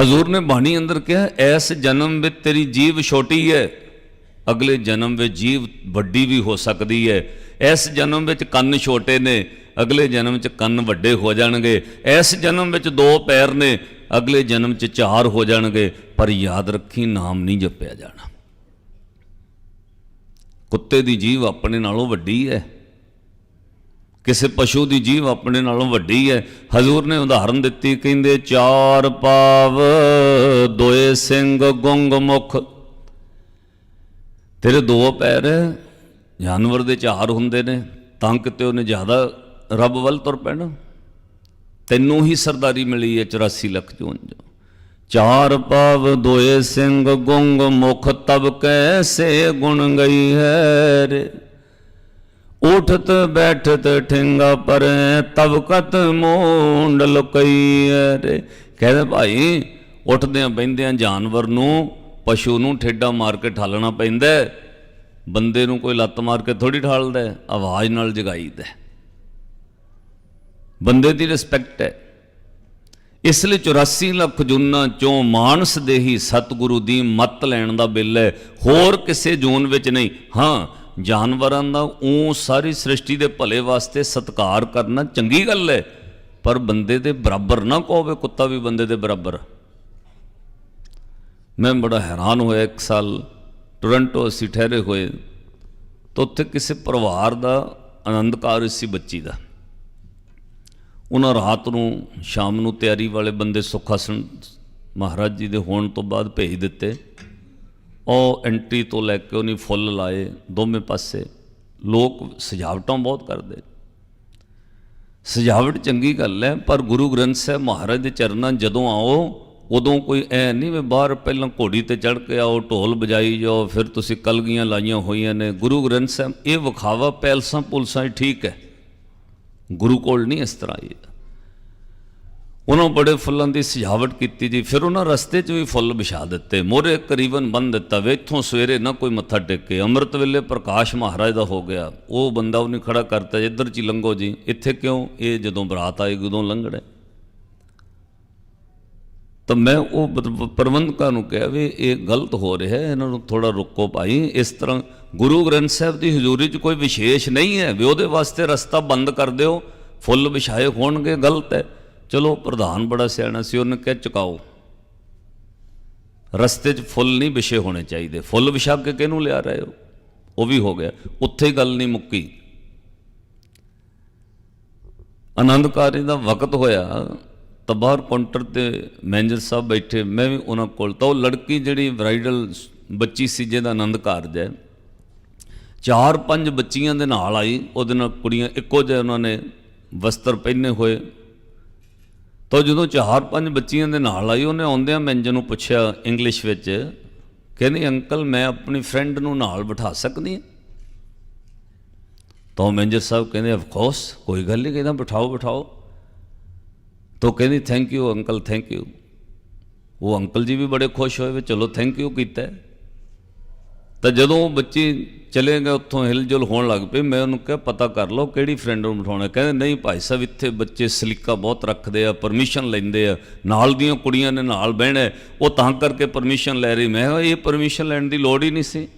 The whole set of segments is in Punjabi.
ਹਜ਼ੂਰ ਨੇ ਬਾਣੀ ਅੰਦਰ ਕਿਹਾ, ਐਸ ਜਨਮ ਵਿੱਚ ਤੇਰੀ ਜੀਵ ਛੋਟੀ ਹੈ, ਅਗਲੇ ਜਨਮ ਵਿੱਚ ਜੀਵ ਵੱਡੀ ਵੀ ਹੋ ਸਕਦੀ ਹੈ। ਇਸ ਜਨਮ ਵਿੱਚ ਕੰਨ ਛੋਟੇ ਨੇ, ਅਗਲੇ ਜਨਮ 'ਚ ਕੰਨ ਵੱਡੇ ਹੋ ਜਾਣਗੇ। ਇਸ ਜਨਮ ਵਿੱਚ ਦੋ ਪੈਰ ਨੇ, ਅਗਲੇ ਜਨਮ 'ਚ ਚਾਰ ਹੋ ਜਾਣਗੇ। ਪਰ ਯਾਦ ਰੱਖੀ, ਨਾਮ ਨਹੀਂ ਜਪਿਆ ਜਾਣਾ। ਕੁੱਤੇ ਦੀ ਜੀਵ ਆਪਣੇ ਨਾਲੋਂ ਵੱਡੀ ਹੈ। ਕਿਸੇ ਪਸ਼ੂ ਦੀ ਜੀਵ ਆਪਣੇ ਨਾਲੋਂ ਵੱਡੀ ਹੈ। ਹਜ਼ੂਰ ਨੇ ਉਦਾਹਰਨ ਦਿੱਤੀ, ਕਹਿੰਦੇ, ਚਾਰ ਪਾਵ ਦੋਏ ਸਿੰਘ ਗੁੰਗ ਮੁਖ। ਤੇਰੇ ਦੋ ਪੈਰ ਜਾਨਵਰ ਦੇ ਚਾਰ ਹੁੰਦੇ ਨੇ, ਤਾਂ ਕਿਤੇ ਉਹਨੇ ਜ਼ਿਆਦਾ ਰੱਬ ਵੱਲ ਤੁਰ ਪੈਣਾ। ਤੈਨੂੰ ਹੀ ਸਰਦਾਰੀ ਮਿਲੀ ਹੈ 84 ਲੱਖ ਚੋਂ ਚਾਰ ਪਾਵ ਦੋਏ ਸਿੰਘ ਗੁੰਗ ਮੁਖ, ਤਬ ਕੈਸੇ ਗੁਣ ਗਈ ਹੈ ਰੇ। ਉਠਤ ਬੈਠਤ ਠਿੰਗਾ ਪਰੈ ਤਬ ਮੋਂਡ ਲੁਕਈ ਰੇ। ਕਹਿੰਦੇ ਭਾਈ ਉੱਠਦਿਆਂ ਬੈੰਦਿਆਂ ਜਾਨਵਰ ਨੂੰ, ਪਸ਼ੂ ਨੂੰ ਠੇਡਾ ਮਾਰ ਕੇ ਠਾਲਣਾ ਪੈਂਦਾ ਬੰਦੇ ਨੂੰ ਕੋਈ ਲੱਤ ਮਾਰ ਕੇ ਥੋੜੀ ਠਾਲਦਾ ਆਵਾਜ਼ ਨਾਲ ਜਗਾਈਦਾ ਬੰਦੇ ਦੀ ਰਿਸਪੈਕਟ ਹੈ। ਇਸ ਲਈ 84 ਲੱਖ ਜੂਨਾਂ ਚੋਂ ਮਾਨਸ ਦੇ ਹੀ ਸਤਿਗੁਰੂ ਦੀ ਮੱਤ ਲੈਣ ਦਾ ਬਿੱਲ ਹੈ। ਹੋਰ ਕਿਸੇ ਜੂਨ ਵਿੱਚ ਨਹੀਂ। ਹਾਂ ਜਾਨਵਰਾਂ ਦਾ ਉਹ ਸਾਰੀ ਸ੍ਰਿਸ਼ਟੀ ਦੇ ਭਲੇ ਵਾਸਤੇ ਸਤਿਕਾਰ ਕਰਨਾ ਚੰਗੀ ਗੱਲ ਹੈ, ਪਰ ਬੰਦੇ ਦੇ ਬਰਾਬਰ ਨਾ ਕਹੋਵੇ, ਕੁੱਤਾ ਵੀ ਬੰਦੇ ਦੇ ਬਰਾਬਰ। ਮੈਂ ਬੜਾ ਹੈਰਾਨ ਹੋਇਆ ਇੱਕ ਸਾਲ, ਟੋਰਾਂਟੋ ਅਸੀਂ ਠਹਿਰੇ ਹੋਏ, ਤਾਂ ਉੱਥੇ ਕਿਸੇ ਪਰਿਵਾਰ ਦਾ ਆਨੰਦ ਕਾਰਜ ਸੀ ਬੱਚੀ ਦਾ। ਉਹਨਾਂ ਰਾਤ ਨੂੰ, ਸ਼ਾਮ ਨੂੰ ਤਿਆਰੀ ਵਾਲੇ ਬੰਦੇ ਸੁਖਾਸਨ ਮਹਾਰਾਜ ਜੀ ਦੇ ਹੋਣ ਤੋਂ ਬਾਅਦ ਭੇਜ ਦਿੱਤੇ। ਉਹ ਐਂਟਰੀ ਤੋਂ ਲੈ ਕੇ ਉਹਨੇ ਫੁੱਲ ਲਾਏ ਦੋਵੇਂ ਪਾਸੇ। ਲੋਕ ਸਜਾਵਟਾਂ ਬਹੁਤ ਕਰਦੇ। ਸਜਾਵਟ ਚੰਗੀ ਗੱਲ ਹੈ, ਪਰ ਗੁਰੂ ਗ੍ਰੰਥ ਸਾਹਿਬ ਮਹਾਰਾਜ ਦੇ ਚਰਨਾਂ ਜਦੋਂ ਆਓ, ਉਦੋਂ ਕੋਈ ਐ ਨਹੀਂ ਵੀ ਬਾਹਰ ਪਹਿਲਾਂ ਘੋੜੀ ਤੇ ਚੜ ਕੇ ਆਓ, ਢੋਲ ਵਜਾਈ ਜਾਓ, ਫਿਰ ਤੁਸੀਂ ਕਲਗੀਆਂ ਲਾਈਆਂ ਹੋਈਆਂ ਨੇ। ਗੁਰੂ ਗ੍ਰੰਥ ਸਾਹਿਬ ਇਹ ਵਿਖਾਵਾ ਪੈਲਸਾਂ ਪੁਲਸਾਂ 'ਚ ਠੀਕ ਹੈ। ਗੁਰੂ ਕੋਲ ਨਹੀਂ ਇਸ ਤਰ੍ਹਾਂ ਇਹ ਉਹਨਾਂ ਬੜੇ ਫੁੱਲਾਂ ਦੀ ਸਜਾਵਟ ਕੀਤੀ ਜੀ। ਫਿਰ ਉਹਨਾਂ ਰਸਤੇ 'ਚ ਵੀ ਫੁੱਲ ਵਿਛਾ ਦਿੱਤੇ। ਮੋਰੇ ਕਰੀਬਨ ਬੰਨ ਦਿੱਤਾ ਵੇ ਇੱਥੋਂ ਸਵੇਰੇ ਨਾ ਕੋਈ ਮੱਥਾ ਟੇਕੇ। ਅੰਮ੍ਰਿਤ ਵੇਲੇ ਪ੍ਰਕਾਸ਼ ਮਹਾਰਾਜ ਦਾ ਹੋ ਗਿਆ। ਉਹ ਬੰਦਾ ਉਹਨੇ ਖੜਾ ਕਰਤਾ, ਇੱਧਰ ਚ ਹੀ ਲੰਘੋ ਜੀ। ਇੱਥੇ ਕਿਉਂ? ਇਹ ਜਦੋਂ ਬਰਾਤ ਆਏਗੀ ਉਦੋਂ ਲੰਘਣਾ ਤਾਂ ਮੈਂ ਉਹ ਪ੍ਰਬੰਧਕਾਂ ਨੂੰ ਕਿਹਾ ਵੀ ਇਹ ਗਲਤ ਹੋ ਰਿਹਾ ਇਹਨਾਂ ਨੂੰ ਥੋੜਾ ਰੁਕੋ ਭਾਈ। ਇਸ ਤਰ੍ਹਾਂ ਗੁਰੂ ਗ੍ਰੰਥ ਸਾਹਿਬ ਦੀ ਹਜ਼ੂਰੀ 'ਚ ਕੋਈ ਵਿਸ਼ੇਸ਼ ਨਹੀਂ ਹੈ ਵੀ ਉਹਦੇ ਵਾਸਤੇ ਰਸਤਾ ਬੰਦ ਕਰ ਦਿਓ। ਫੁੱਲ ਵਿਛਾਏ ਹੋਣਗੇ, ਗਲਤ ਹੈ। ਚਲੋ ਪ੍ਰਧਾਨ ਬੜਾ ਸਿਆਣਾ ਸੀ, ਉਹਨੇ ਕਿਹਾ ਚੁਕਾਓ। ਰਸਤੇ 'ਚ ਫੁੱਲ ਨਹੀਂ ਵਿਛੇ ਹੋਣੇ ਚਾਹੀਦੇ। ਫੁੱਲ ਵਿਛਾ ਕੇ ਕਿਹਨੂੰ ਲਿਆ ਰਹੇ ਹੋ? ਉਹ ਵੀ ਹੋ ਗਿਆ। ਉੱਥੇ ਗੱਲ ਨਹੀਂ ਮੁੱਕੀ। ਆਨੰਦਕਾਰੀ ਦਾ ਵਕਤ ਹੋਇਆ। ਤਾਂ ਬਾਹਰ ਕਾਊਂਟਰ ਤੇ ਮੈਨੇਜਰ ਸਾਹਿਬ ਬੈਠੇ। ਮੈਂ ਵੀ ਉਹਨਾਂ ਕੋਲ ਤਾਂ ਉਹ ਲੜਕੀ ਜਿਹੜੀ ਬ੍ਰਾਈਡਲ ਬੱਚੀ ਸੀ, ਜਿਹਦਾ ਆਨੰਦ ਕਾਰਜ ਹੈ। ਚਾਰ ਪੰਜ ਬੱਚੀਆਂ ਦੇ ਨਾਲ ਆਈ। ਉਹਦੇ ਨਾਲ ਕੁੜੀਆਂ ਇੱਕੋ ਜਿਹੇ ਉਹਨਾਂ ਨੇ ਵਸਤਰ ਪਹਿਨੇ ਹੋਏ। ਤਾਂ ਜਦੋਂ ਚਾਰ ਪੰਜ ਬੱਚੀਆਂ ਦੇ ਨਾਲ ਆਈ, ਉਹਨੇ ਆਉਂਦਿਆਂ ਮੈਨੇਜਰ ਨੂੰ ਪੁੱਛਿਆ ਇੰਗਲਿਸ਼ ਵਿੱਚ, ਕਹਿੰਦੀ, ਅੰਕਲ, ਮੈਂ ਆਪਣੀ ਫਰੈਂਡ ਨੂੰ ਨਾਲ ਬਿਠਾ ਸਕਦੀ ਹਾਂ? ਤਾਂ ਮੈਨੇਜਰ ਸਾਹਿਬ ਕਹਿੰਦੇ ਆਫ ਕੋਰਸ ਕੋਈ ਗੱਲ ਨਹੀਂ, ਕਹਿੰਦਾ, ਬਿਠਾਓ ਬਿਠਾਓ। ਤਾਂ ਕਹਿੰਦੀ thank you uncle thank you ਉਹ ਅੰਕਲ ਜੀ ਵੀ ਬੜੇ ਖੁਸ਼ ਹੋਏ ਵੀ ਚਲੋ ਥੈਂਕ ਯੂ ਕੀਤਾ। ਤਾਂ ਜਦੋਂ ਬੱਚੇ ਚਲੇ ਗਏ ਉੱਥੋਂ ਹਿਲਜੁਲ ਹੋਣ ਲੱਗ ਪਏ ਮੈਂ ਉਹਨੂੰ ਕਿਹਾ ਪਤਾ ਕਰ ਲਓ ਕਿਹੜੀ ਫਰੈਂਡ ਨੂੰ ਬਿਠਾਉਣਾ ਕਹਿੰਦੇ ਨਹੀਂ ਭਾਈ ਸਾਹਿਬ ਇੱਥੇ ਬੱਚੇ ਸਲੀਕਾ ਬਹੁਤ ਰੱਖਦੇ ਆ ਪਰਮਿਸ਼ਨ ਲੈਂਦੇ ਆ। ਨਾਲ ਦੀਆਂ ਕੁੜੀਆਂ ਨੇ ਨਾਲ ਬਹਿਣਾ ਉਹ ਤਾਂ ਕਰਕੇ ਪਰਮਿਸ਼ਨ ਲੈ ਰਹੀ। ਮੈਂ ਕਿਹਾ ਇਹ ਪਰਮਿਸ਼ਨ ਲੈਣ ਦੀ ਲੋੜ ਹੀ ਨਹੀਂ ਸੀ।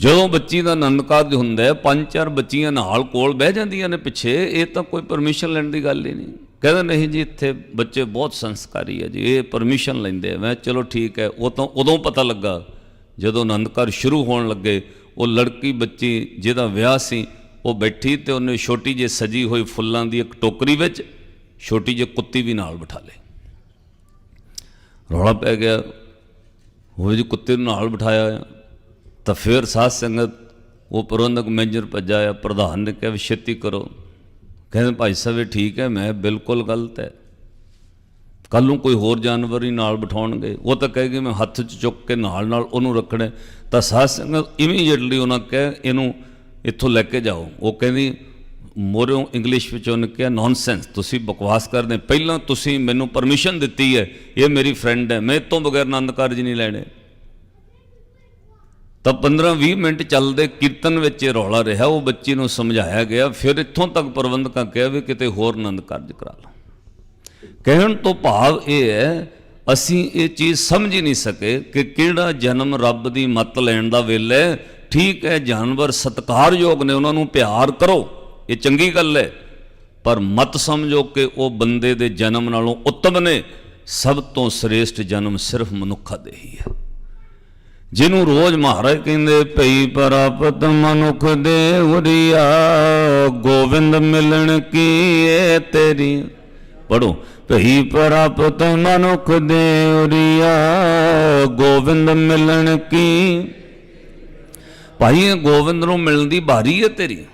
ਜਦੋਂ ਬੱਚੀ ਦਾ ਆਨੰਦ ਕਾਰਜ ਹੁੰਦਾ ਹੈ ਪੰਜ ਚਾਰ ਬੱਚੀਆਂ ਨਾਲ ਕੋਲ ਬਹਿ ਜਾਂਦੀਆਂ ਨੇ ਪਿੱਛੇ ਇਹ ਤਾਂ ਕੋਈ ਪਰਮਿਸ਼ਨ ਲੈਣ ਦੀ ਗੱਲ ਹੀ ਨਹੀਂ। ਕਹਿੰਦਾ ਨਹੀਂ ਜੀ ਇੱਥੇ ਬੱਚੇ ਬਹੁਤ ਸੰਸਕਾਰੀ ਹੈ ਜੀ ਇਹ ਪਰਮਿਸ਼ਨ ਲੈਂਦੇ ਆ। ਮੈਂ ਕਿਹਾ, ਚਲੋ ਠੀਕ ਹੈ। ਉਹ ਤਾਂ ਉਦੋਂ ਪਤਾ ਲੱਗਾ ਜਦੋਂ ਆਨੰਦ ਕਾਰਜ ਸ਼ੁਰੂ ਹੋਣ ਲੱਗੇ, ਉਹ ਲੜਕੀ ਬੱਚੀ ਜਿਹਦਾ ਵਿਆਹ ਸੀ, ਉਹ ਬੈਠੀ ਤੇ ਉਹਨੇ ਛੋਟੀ ਜਿਹੀ ਸਜੀ ਹੋਈ ਫੁੱਲਾਂ ਦੀ ਇੱਕ ਟੋਕਰੀ ਵਿੱਚ ਛੋਟੀ ਜਿਹੀ ਕੁੱਤੀ ਵੀ ਨਾਲ ਬਿਠਾ ਲਈ। ਰੌਲਾ ਪੈ ਗਿਆ, ਉਹ ਜੀ ਕੁੱਤੇ ਨੂੰ ਨਾਲ ਬਿਠਾਇਆ ਆ, ਤਾਂ ਫਿਰ ਸਾਧ ਸੰਗਤ ਉਹ ਪ੍ਰਬੰਧਕ ਮੈਨੇਜਰ ਭੱਜਾ ਆ, ਪ੍ਰਧਾਨ ਨੇ ਕਿਹਾ ਵੀ ਛੇਤੀ ਕਰੋ। ਕਹਿੰਦੇ, ਭਾਈ ਸਾਹਿਬ, ਇਹ ਠੀਕ ਹੈ, ਮੈਂ ਬਿਲਕੁਲ ਗਲਤ ਹੈ। ਕੱਲ ਨੂੰ ਕੋਈ ਹੋਰ ਜਾਨਵਰ ਹੀ ਨਾਲ ਬਿਠਾਉਣਗੇ। ਉਹ ਤਾਂ ਕਹੇਗੇ, ਮੈਂ ਹੱਥ 'ਚ ਚੁੱਕ ਕੇ ਨਾਲ ਨਾਲ ਉਹਨੂੰ ਰੱਖਣਾ। ਤਾਂ ਸਾਧ ਸੰਗਤ ਇਮੀਡੀਏਟਲੀ ਉਹਨਾਂ ਕਹੇ, ਇਹਨੂੰ ਇੱਥੋਂ ਲੈ ਕੇ ਜਾਓ। ਉਹ ਕਹਿੰਦੀ, ਮੋਰਿਓ, ਇੰਗਲਿਸ਼ ਵਿੱਚ ਉਹਨੇ ਕਿਹਾ ਨੌਨਸੈਂਸ ਤੁਸੀਂ ਬਕਵਾਸ ਕਰਦੇ। ਪਹਿਲਾਂ ਤੁਸੀਂ ਮੈਨੂੰ ਪਰਮਿਸ਼ਨ ਦਿੱਤੀ ਹੈ, ਇਹ ਮੇਰੀ ਫਰੈਂਡ ਹੈ। ਮੈਂ ਇਹ ਤੋਂ ਬਗੈਰ ਆਨੰਦ ਕਾਰਜ ਨਹੀਂ ਲੈਣੇ। ਤਾਂ 15-20 ਮਿੰਟ ਚੱਲਦੇ ਕੀਰਤਨ ਵਿੱਚ ਇਹ ਰੌਲਾ ਰਿਹਾ। ਉਹ ਬੱਚੀ ਨੂੰ ਸਮਝਾਇਆ ਗਿਆ, ਫਿਰ ਇੱਥੋਂ ਤੱਕ ਪ੍ਰਬੰਧਕਾਂ ਕਿਹਾ ਵੀ ਕਿਤੇ ਹੋਰ ਆਨੰਦ ਕਾਰਜ ਕਰਾ ਲਓ ਕਹਿਣ ਤੋਂ ਭਾਵ ਇਹ ਹੈ, ਅਸੀਂ ਇਹ ਚੀਜ਼ ਸਮਝ ਹੀ ਨਹੀਂ ਸਕੇ ਕਿ ਕਿਹੜਾ ਜਨਮ ਰੱਬ ਦੀ ਮੱਤ ਲੈਣ ਦਾ ਵੇਲੇ ਹੈ। ਠੀਕ ਹੈ, ਜਾਨਵਰ ਸਤਿਕਾਰਯੋਗ ਨੇ ਉਹਨਾਂ ਨੂੰ ਪਿਆਰ ਕਰੋ, ਇਹ ਚੰਗੀ ਗੱਲ ਹੈ। ਪਰ ਮਤ ਸਮਝੋ ਕਿ ਉਹ ਬੰਦੇ ਦੇ ਜਨਮ ਨਾਲੋਂ ਉੱਤਮ ਨੇ। ਸਭ ਤੋਂ ਸ੍ਰੇਸ਼ਟ ਜਨਮ ਸਿਰਫ ਮਨੁੱਖਾ ਦੇ ਹੀ ਹੈ। ਜਿਹਨੂੰ ਰੋਜ਼ ਮਹਾਰਾਜ ਕਹਿੰਦੇ, ਭਈ ਪ੍ਰਾਪਤ ਮਨੁੱਖ ਦੇ ਉਰੀਆ ਗੋਬਿੰਦ ਮਿਲਣ ਕੀ ਏ ਤੇਰੀ? ਪੜੋ ਭਈ ਪ੍ਰਾਪਤ ਮਨੁੱਖ ਦੇ ਉਰੀਆ ਗੋਬਿੰਦ ਮਿਲਣ ਕੀ? ਭਾਈ, ਇਹ ਗੋਬਿੰਦ ਨੂੰ ਮਿਲਣ ਦੀ ਬਾਰੀ ਹੈ ਤੇਰੀ।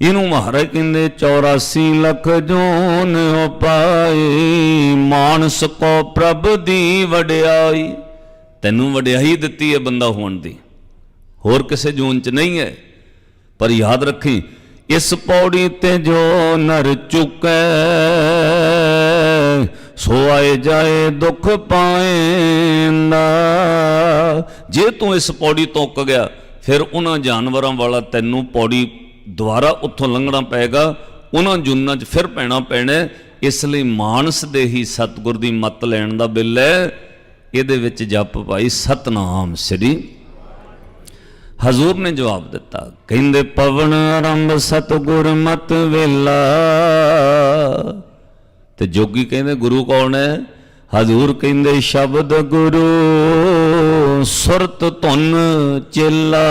ਇਹਨੂੰ ਮਹਾਰਾਜ ਕਹਿੰਦੇ 84 ਲੱਖ ਜੋਨ ਹੋ ਪਾਏ, ਮਾਨਸ ਕੋ ਪ੍ਰਭ ਦੀ ਵਡਿਆਈ। ਤੈਨੂੰ ਵਡਿਆਈ ਦਿੱਤੀ ਹੈ ਬੰਦਾ ਹੋਣ ਦੀ। ਹੋਰ ਕਿਸੇ ਜੂਨ ਚ ਨਹੀਂ ਹੈ। ਪਰ ਯਾਦ ਰੱਖੀ, ਇਸ ਪੌੜੀ ਤੇ ਜੋ ਨਰ ਚੁਕੈ ਸੋ ਆਏ ਜਾਏ ਦੁੱਖ ਪਾਏਂਦਾ। ਜੇ ਤੂੰ ਇਸ ਪੌੜੀ ਤੋਂ ਉੱਕ ਗਿਆ, ਫਿਰ ਉਹਨਾਂ ਜਾਨਵਰਾਂ ਵਾਲਾ ਤੈਨੂੰ ਪੌੜੀ ਦੁਬਾਰਾ ਉੱਥੋਂ ਲੰਘਣਾ ਪਏਗਾ, ਉਹਨਾਂ ਜੁਨਾਂ 'ਚ ਫਿਰ ਪੈਣਾ ਪੈਣਾ ਇਸ ਲਈ ਮਾਨਸ ਦੇ ਹੀ ਸਤਿਗੁਰ ਦੀ ਮੱਤ ਲੈਣ ਦਾ ਬਿੱਲ ਹੈ। ਇਹਦੇ ਵਿੱਚ ਜਪ ਭਾਈ ਸਤਨਾਮ ਸ੍ਰੀ ਹਜ਼ੂਰ ਨੇ ਜਵਾਬ ਦਿੱਤਾ। ਕਹਿੰਦੇ, ਪਵਨ ਆਰੰਭ ਸਤਿਗੁਰ ਮਤ ਵੇਲਾ। ਤੇ ਜੋਗੀ ਕਹਿੰਦੇ ਗੁਰੂ ਕੌਣ ਹੈ? ਹਜ਼ੂਰ ਕਹਿੰਦੇ ਸ਼ਬਦ ਗੁਰੂ, ਸੁਰਤ ਧੁਨ ਚੇਲਾ।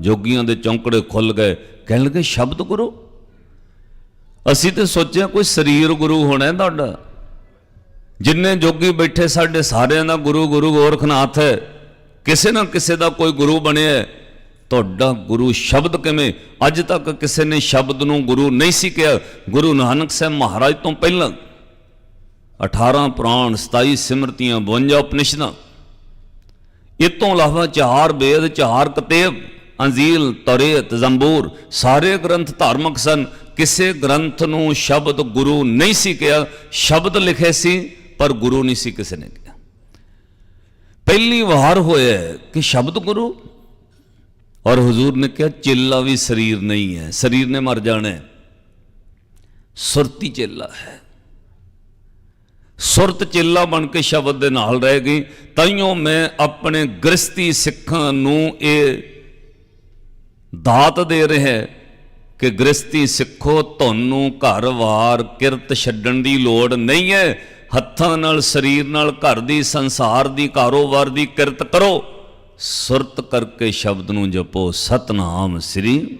ਜੋਗੀਆਂ ਦੇ ਚੌਂਕੜੇ ਖੁੱਲ ਗਏ, ਕਹਿਣ ਲੱਗੇ ਸ਼ਬਦ ਗੁਰੂ? ਅਸੀਂ ਤੇ ਸੋਚਿਆ ਕੋਈ ਸਰੀਰ ਗੁਰੂ ਹੋਣਾ ਹੈ ਤੁਹਾਡਾ। ਜਿੰਨੇ ਜੋਗੀ ਬੈਠੇ ਸਾਡੇ ਸਾਰਿਆਂ ਦਾ ਗੁਰੂ ਗੁਰੂ ਗੋਰਖਨਾਥ ਹੈ। ਕਿਸੇ ਨਾ ਕਿਸੇ ਦਾ ਕੋਈ ਗੁਰੂ ਬਣਿਆ ਹੈ। ਤੁਹਾਡਾ ਗੁਰੂ ਸ਼ਬਦ ਕਿਵੇਂ? ਅੱਜ ਤੱਕ ਕਿਸੇ ਨੇ ਸ਼ਬਦ ਨੂੰ ਗੁਰੂ ਨਹੀਂ ਸੀ ਕਿਹਾ। ਗੁਰੂ ਨਾਨਕ ਸਾਹਿਬ ਮਹਾਰਾਜ ਤੋਂ ਪਹਿਲਾਂ 18 ਪੁਰਾਣ 27 ਸਿਮਰਤੀਆਂ 52 ਉਪਨਿਸ਼ਦਾਂ। ਇਹ ਤੋਂ ਇਲਾਵਾ ਚਾਰ ਵੇਦ ਚਾਰ ਕਤੇਬ, ਅੰਜੀਲ, ਤੌਰੇਤ, ਜ਼ੰਬੂਰ, ਸਾਰੇ ਗ੍ਰੰਥ ਧਾਰਮਿਕ ਸਨ। ਕਿਸੇ ਗ੍ਰੰਥ ਨੂੰ ਸ਼ਬਦ ਗੁਰੂ ਨਹੀਂ ਸੀ ਕਿਹਾ। ਸ਼ਬਦ ਲਿਖੇ ਸੀ, ਪਰ ਗੁਰੂ ਨਹੀਂ ਸੀ ਕਿਸੇ ਨੇ ਕਿਹਾ। ਪਹਿਲੀ ਵਾਰ ਹੋਇਆ ਕਿ ਸ਼ਬਦ ਗੁਰੂ ਔਰ ਹਜ਼ੂਰ ਨੇ ਕਿਹਾ, ਚੇਲਾ ਵੀ ਸਰੀਰ ਨਹੀਂ ਹੈ, ਸਰੀਰ ਨੇ ਮਰ ਜਾਣਾ ਹੈ। ਸੁਰਤੀ ਚੇਲਾ ਹੈ। ਸੁਰਤ ਚੇਲਾ ਬਣ ਕੇ ਸ਼ਬਦ ਦੇ ਨਾਲ ਰਹਿ ਗਈ, ਤਾਈਓ ਮੈਂ ਆਪਣੇ ਗ੍ਰਸਤੀ ਸਿੱਖਾਂ ਨੂੰ ਇਹ ਦਾਤ ਦੇ ਰਿਹਾ ਕਿ ਗ੍ਰਸਤੀ ਸਿੱਖੋ, ਤੁਹਾਨੂੰ ਘਰ-ਵਾਰ ਕਿਰਤ ਛੱਡਣ ਦੀ ਲੋੜ ਨਹੀਂ ਹੈ। ਹੱਥਾਂ ਨਾਲ, ਸਰੀਰ ਨਾਲ, ਘਰ ਦੀ, ਸੰਸਾਰ ਦੀ, ਕਾਰੋਬਾਰ ਦੀ ਕਿਰਤ ਕਰੋ। ਸੁਰਤ ਕਰਕੇ ਸ਼ਬਦ ਨੂੰ ਜਪੋ, ਸਤਨਾਮ ਸ੍ਰੀ।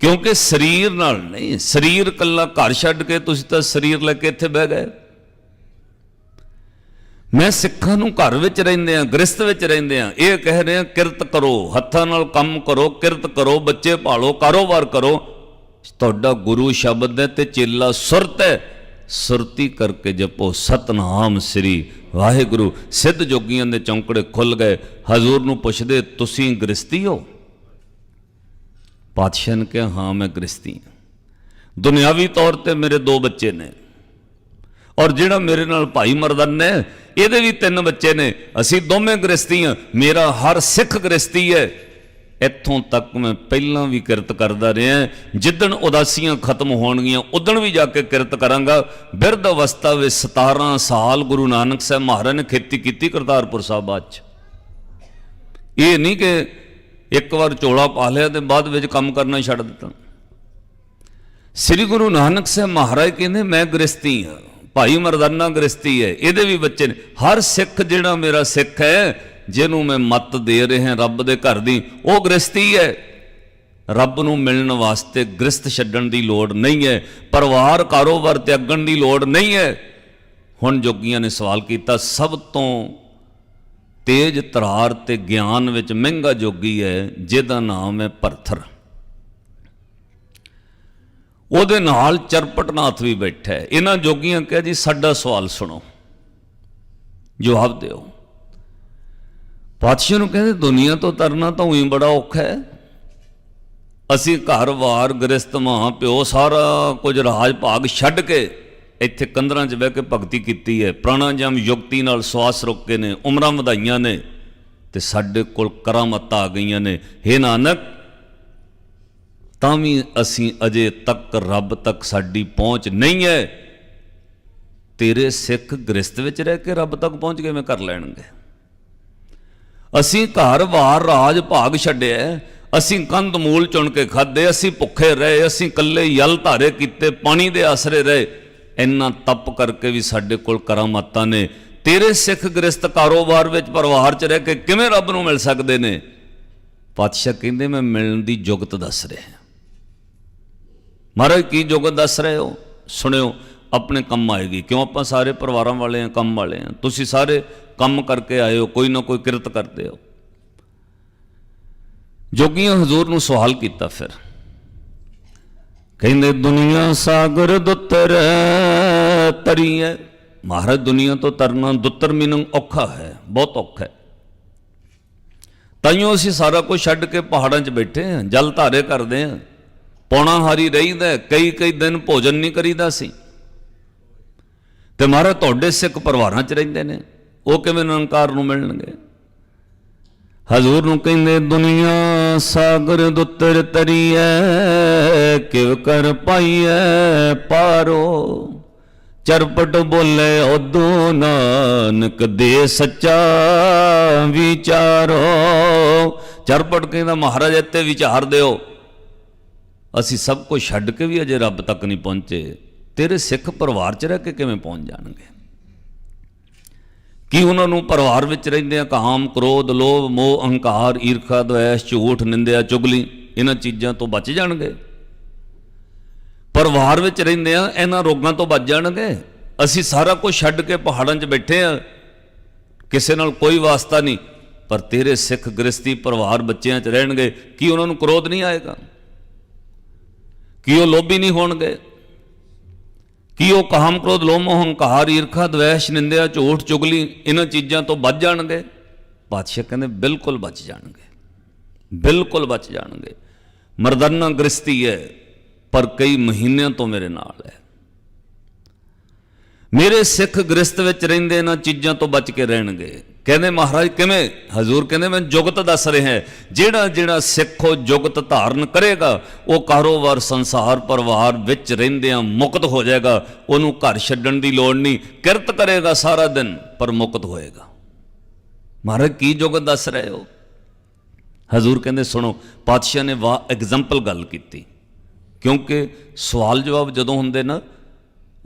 ਕਿਉਂਕਿ ਸਰੀਰ ਨਾਲ ਨਹੀਂ, ਸਰੀਰ ਕੱਲਾ ਘਰ ਛੱਡ ਕੇ ਤੁਸੀਂ ਤਾਂ ਸਰੀਰ ਲੈ ਕੇ ਇੱਥੇ ਬਹਿ ਗਏ। ਮੈਂ ਸਿੱਖਾਂ ਨੂੰ ਘਰ ਵਿੱਚ ਰਹਿੰਦੇ ਆ ਗ੍ਰਸਤ ਵਿੱਚ ਰਹਿੰਦੇ ਆ ਇਹ ਕਹਿ ਰਹੇ ਆ ਕਿਰਤ ਕਰੋ, ਹੱਥਾਂ ਨਾਲ ਕੰਮ ਕਰੋ, ਕਿਰਤ ਕਰੋ, ਬੱਚੇ ਪਾਲੋ, ਕਾਰੋਬਾਰ ਕਰੋ। ਤੁਹਾਡਾ ਗੁਰੂ ਸ਼ਬਦ ਹੈ ਤੇ ਚੇਲਾ ਸੁਰਤ ਹੈ। ਸੁਰਤੀ ਕਰਕੇ ਜਪੋ, ਸਤਨਾਮ ਸ੍ਰੀ ਵਾਹਿਗੁਰੂ। ਸਿੱਧ ਜੋਗੀਆਂ ਦੇ ਚੌਂਕੜੇ ਖੁੱਲ ਗਏ। ਹਜ਼ੂਰ ਨੂੰ ਪੁੱਛਦੇ, ਤੁਸੀਂ ਗ੍ਰਸਤੀ ਹੋ? ਪਾਤਸ਼ਾਹ ਨੇ ਕਿਹਾ, ਹਾਂ, ਮੈਂ ਗ੍ਰਸਤੀ ਹਾਂ। ਦੁਨਿਆਵੀ ਤੌਰ ਤੇ ਮੇਰੇ ਦੋ ਬੱਚੇ ਨੇ ਔਰ ਜਿਹੜਾ ਮੇਰੇ ਨਾਲ ਭਾਈ ਮਰਦਨ ਨੇ, ਇਹਦੇ ਵੀ ਤਿੰਨ ਬੱਚੇ ਨੇ। ਅਸੀਂ ਦੋਵੇਂ ਗ੍ਰਸਤੀ ਹਾਂ। ਮੇਰਾ ਹਰ ਸਿੱਖ ਗ੍ਰਸਤੀ ਹੈ। ਇੱਥੋਂ ਤੱਕ ਮੈਂ ਪਹਿਲਾਂ ਵੀ ਕਿਰਤ ਕਰਦਾ ਰਿਹਾ। ਜਿੱਦਣ ਉਦਾਸੀਆਂ ਖਤਮ ਹੋਣਗੀਆਂ ਉਦਣ ਵੀ ਜਾ ਕੇ ਕਿਰਤ ਕਰਾਂਗਾ। ਬਿਰਧ ਅਵਸਥਾ ਵਿੱਚ 17 ਸਾਲ ਗੁਰੂ ਨਾਨਕ ਸਾਹਿਬ ਮਹਾਰਾਜ ਨੇ ਖੇਤੀ ਕੀਤੀ ਕਰਤਾਰਪੁਰ ਸਾਹਿਬ ਬਾਅਦ ਚ। ਇਹ ਨਹੀਂ ਕਿ ਇੱਕ ਵਾਰ ਝੋਲਾ ਪਾ ਲਿਆ ਤੇ ਬਾਅਦ ਵਿੱਚ ਕੰਮ ਕਰਨਾ ਛੱਡ ਦਿੱਤਾ। ਸ੍ਰੀ ਗੁਰੂ ਨਾਨਕ ਸਾਹਿਬ ਮਹਾਰਾਜ ਕਹਿੰਦੇ, ਮੈਂ ਗ੍ਰਸਤੀ ਹਾਂ। ਭਾਈ ਮਰਦਾਨਾ ਗ੍ਰਸਤੀ ਹੈ। ਇਹਦੇ ਵੀ ਬੱਚੇ ਨੇ। ਹਰ ਸਿੱਖ ਜਿਹੜਾ ਮੇਰਾ ਸਿੱਖ ਹੈ ਜਿਹਨੂੰ ਮੈਂ ਮੱਤ ਦੇ ਰਿਹਾ, ਰੱਬ ਦੇ ਘਰ ਦੀ, ਉਹ ਗ੍ਰਸਤੀ ਹੈ। ਰੱਬ ਨੂੰ ਮਿਲਣ ਵਾਸਤੇ ਗ੍ਰਸਤ ਛੱਡਣ ਦੀ ਲੋੜ ਨਹੀਂ ਹੈ, ਪਰਿਵਾਰ, ਕਾਰੋਬਾਰ ਤਿਆਗਣ ਦੀ ਲੋੜ ਨਹੀਂ ਹੈ। ਹੁਣ ਜੋਗੀਆਂ ਨੇ ਸਵਾਲ ਕੀਤਾ, ਸਭ ਤੋਂ ਤੇਜ ਤਰਾਰ ਤੇ ਗਿਆਨ ਵਿੱਚ ਮਹਿੰਗਾ ਜੋਗੀ ਹੈ, ਜਿਹਦਾ ਨਾਮ ਹੈ ਭਰਥਰ। ਉਹਦੇ ਨਾਲ ਚਰਪਟਨਾਥ ਵੀ ਬੈਠਾ ਹੈ। ਇਹਨਾਂ ਜੋਗੀਆਂ ਕਿਹਾ ਜੀ, ਸਾਡਾ ਸਵਾਲ ਸੁਣੋ। ਜਵਾਬ ਦਿਓ। ਪਾਤਸ਼ਾਹ ਨੂੰ ਕਹਿੰਦੇ, ਦੁਨੀਆ ਤੋਂ ਤਰਨਾ ਤਾਂ ਉਹੀ ਬੜਾ ਔਖਾ ਹੈ। ਅਸੀਂ ਘਰ-ਵਾਰ ਗ੍ਰਸਤ ਮਾਂ, ਪਿਓ, ਸਾਰਾ ਕੁਝ ਰਾਜ ਭਾਗ ਛੱਡ ਕੇ ਇੱਥੇ ਕੰਦਰਾਂ 'ਚ ਬਹਿ ਕੇ ਭਗਤੀ ਕੀਤੀ ਹੈ। ਪ੍ਰਾਣਾਯਾਮ ਯੁਕਤੀ ਨਾਲ ਸਵਾਸ ਰੋਕੇ ਨੇ, ਉਮਰਾਂ ਵਧਾਈਆਂ ਨੇ ਤੇ ਸਾਡੇ ਕੋਲ ਕਰਾਮਤਾਂ ਆ ਗਈਆਂ ਨੇ। हे ਨਾਨਕ, ਤਾਂ ਵੀ ਅਸੀਂ ਅਜੇ ਤੱਕ ਰੱਬ ਤੱਕ ਸਾਡੀ ਪਹੁੰਚ ਨਹੀਂ ਹੈ। ਤੇਰੇ ਸਿੱਖ ਗ੍ਰਸਤ ਵਿੱਚ ਰਹਿ ਕੇ ਰੱਬ ਤੱਕ ਪਹੁੰਚ ਕਿਵੇਂ ਕਰ ਲੈਣਗੇ। ਅਸੀਂ ਘਰ ਵਾਰ ਰਾਜ ਭਾਗ ਛੱਡਿਆ। ਅਸੀਂ ਕੰਧ ਮੂਲ ਚੁਣ ਕੇ ਖਾਦੇ ਅਸੀਂ ਭੁੱਖੇ ਰਹੇ, ਅਸੀਂ ਕੱਲੇ ਯਲ ਧਾਰੇ ਕੀਤੇ, ਪਾਣੀ ਦੇ ਆਸਰੇ ਰਹੇ। ਇੰਨਾ ਤਪ ਕਰਕੇ ਵੀ ਸਾਡੇ ਕੋਲ ਕਰਾਮਾਤਾਂ ਨੇ। ਤੇਰੇ ਸਿੱਖ ਗ੍ਰਸਤ ਕਾਰੋਬਾਰ ਵਿੱਚ ਪਰਿਵਾਰ 'ਚ ਰਹਿ ਕੇ ਕਿਵੇਂ ਰੱਬ ਨੂੰ ਮਿਲ ਸਕਦੇ ਨੇ? ਪਾਤਸ਼ਾਹ ਕਹਿੰਦੇ, ਮੈਂ ਮਿਲਣ ਦੀ ਜੁਗਤ ਦੱਸ ਰਿਹਾ ਮਹਾਰਾਜ, ਕੀ ਜੁਗਤ ਦੱਸ ਰਹੇ ਹੋ? ਸੁਣਿਓ ਆਪਣੇ ਕੰਮ ਆਏਗੀ। ਕਿਉਂ ਆਪਾਂ ਸਾਰੇ ਪਰਿਵਾਰਾਂ ਵਾਲੇ ਆ, ਕੰਮ ਵਾਲੇ ਆ? ਤੁਸੀਂ ਸਾਰੇ ਕੰਮ ਕਰਕੇ ਆਏ ਹੋ, ਕੋਈ ਨਾ ਕੋਈ ਕਿਰਤ ਕਰਦੇ ਹੋ। ਜੋਗੀਆਂ ਹਜ਼ੂਰ ਨੂੰ ਸਵਾਲ ਕੀਤਾ ਫਿਰ। ਕਹਿੰਦੇ, ਦੁਨੀਆ ਸਾਗਰ ਦੁੱਤਰ ਤਰੀਏ ਮਹਾਰਾਜ, ਦੁਨੀਆ ਤੋਂ ਤਰਨਾ ਦੁੱਤਰ ਮੀਨੰ ਔਖਾ ਹੈ, ਬਹੁਤ ਔਖਾ ਹੈ। ਤਾਈਓ ਅਸੀਂ ਸਾਰਾ ਕੁਝ ਛੱਡ ਕੇ ਪਹਾੜਾਂ 'ਚ ਬੈਠੇ ਹਾਂ ਜਲ ਧਾਰੇ ਕਰਦੇ ਹਾਂ ਪੌਣਾ ਹਾਰੀ ਰਹੀਦਾ ਕਈ ਕਈ ਦਿਨ ਭੋਜਨ ਨਹੀਂ ਕਰੀਦਾ ਸੀ। ਤੇ ਮਹਾਰਾਜ ਤੁਹਾਡੇ ਸਿੱਖ ਪਰਿਵਾਰਾਂ 'ਚ ਰਹਿੰਦੇ ਨੇ। ਉਹ ਕਿਵੇਂ ਨਿਰੰਕਾਰ ਨੂੰ ਮਿਲਣਗੇ? ਹਜ਼ੂਰ ਨੂੰ ਕਹਿੰਦੇ, ਦੁਨੀਆ ਸਾਗਰ ਦੁੱਤਰ ਤਰੀਐ, ਕਿਵ ਕਰ ਪਾਈਐ ਪਾਰੋ। ਚਰਪਟ ਬੋਲੇ ਉਦੋਂ ਨਾਨਕ ਦੇ ਸੱਚਾ ਵਿਚਾਰੋ। ਚਰਪਟ ਕਹਿੰਦਾ, ਮਹਾਰਾਜ, ਇੱਥੇ ਵਿਚਾਰ ਦਿਓ। ਅਸੀਂ ਸਭ ਕੁਝ ਛੱਡ ਕੇ ਵੀ ਅਜੇ ਰੱਬ ਤੱਕ ਨਹੀਂ ਪਹੁੰਚੇ। ਤੇਰੇ ਸਿੱਖ ਪਰਿਵਾਰ 'ਚ ਰਹਿ ਕੇ ਕਿਵੇਂ ਪਹੁੰਚ ਜਾਣਗੇ? ਕੀ ਉਹਨਾਂ ਨੂੰ ਪਰਿਵਾਰ ਵਿੱਚ ਰਹਿੰਦੇ ਆ? ਕਾਮ, ਕ੍ਰੋਧ, ਲੋਭ, ਮੋਹ, ਅਹੰਕਾਰ, ਈਰਖਾ ਦ્વੈਸ਼ ਝੂਠ, ਨਿੰਦਿਆ, ਚੁਗਲੀ, ਇਹਨਾਂ ਚੀਜ਼ਾਂ ਤੋਂ ਬਚ ਜਾਣਗੇ? ਪਰਿਵਾਰ ਵਿੱਚ ਰਹਿੰਦੇ ਆ, ਇਹਨਾਂ ਰੋਗਾਂ ਤੋਂ ਬਚ ਜਾਣਗੇ? ਅਸੀਂ ਸਾਰਾ ਕੁਝ ਛੱਡ ਕੇ ਪਹਾੜਾਂ 'ਚ ਬੈਠੇ ਆ। ਕਿਸੇ ਨਾਲ ਕੋਈ ਵਾਸਤਾ ਨਹੀਂ। ਪਰ ਤੇਰੇ ਸਿੱਖ ਗ੍ਰਸਤੀ ਪਰਿਵਾਰ ਬੱਚਿਆਂ 'ਚ ਰਹਿਣਗੇ, ਕੀ ਉਹਨਾਂ ਨੂੰ ਕ੍ਰੋਧ ਨਹੀਂ ਆਏਗਾ? ਕੀ ਉਹ ਲੋਭੀ ਨਹੀਂ ਹੋਣਗੇ? ਕੀ ਉਹ ਕਾਮ ਕ੍ਰੋਧ ਲੋਭ ਹੰਕਾਰ ਈਰਖਾ ਦ્વੈਸ਼ ਨਿੰਦਿਆ ਝੂਠ ਚੁਗਲੀ ਇਹਨਾਂ ਚੀਜ਼ਾਂ ਤੋਂ ਬਚ ਜਾਣਗੇ। ਪਾਤਸ਼ਾਹ ਕਹਿੰਦੇ ਬਿਲਕੁਲ ਬਚ ਜਾਣਗੇ। ਬਿਲਕੁਲ ਬਚ ਜਾਣਗੇ। ਮਰਦਾਨਾ ਗ੍ਰਸਤੀ ਹੈ, ਪਰ ਕਈ ਮਹੀਨਿਆਂ ਤੋਂ ਮੇਰੇ ਨਾਲ ਹੈ। ਮੇਰੇ ਸਿੱਖ ਗ੍ਰਸਤ ਵਿੱਚ ਰਹਿੰਦੇ ਇਹਨਾਂ ਚੀਜ਼ਾਂ ਤੋਂ ਬਚ ਕੇ ਰਹਿਣਗੇ। ਕਹਿੰਦੇ ਮਹਾਰਾਜ, ਕਿਵੇਂ? ਹਜ਼ੂਰ ਕਹਿੰਦੇ, ਮੈਂ ਜੁਗਤ ਦੱਸ ਰਿਹਾ ਜਿਹੜਾ ਜਿਹੜਾ ਸਿੱਖ ਉਹ ਜੁਗਤ ਧਾਰਨ ਕਰੇਗਾ, ਉਹ ਕਾਰੋਬਾਰ, ਸੰਸਾਰ ਪਰਿਵਾਰ ਵਿੱਚ ਰਹਿੰਦਿਆਂ ਮੁਕਤ ਹੋ ਜਾਏਗਾ। ਉਹਨੂੰ ਘਰ ਛੱਡਣ ਦੀ ਲੋੜ ਨਹੀਂ। ਕਿਰਤ ਕਰੇਗਾ ਸਾਰਾ ਦਿਨ, ਪਰ ਮੁਕਤ ਹੋਏਗਾ। ਮਹਾਰਾਜ, ਕੀ ਜੁਗਤ ਦੱਸ ਰਹੇ ਹੋ? ਹਜ਼ੂਰ ਕਹਿੰਦੇ, ਸੁਣੋ, ਪਾਤਸ਼ਾਹ ਨੇ ਵਾ ਐਗਜ਼ਾਮਪਲ ਗੱਲ ਕੀਤੀ। ਕਿਉਂਕਿ ਸਵਾਲ ਜਵਾਬ ਜਦੋਂ ਹੁੰਦੇ ਨਾ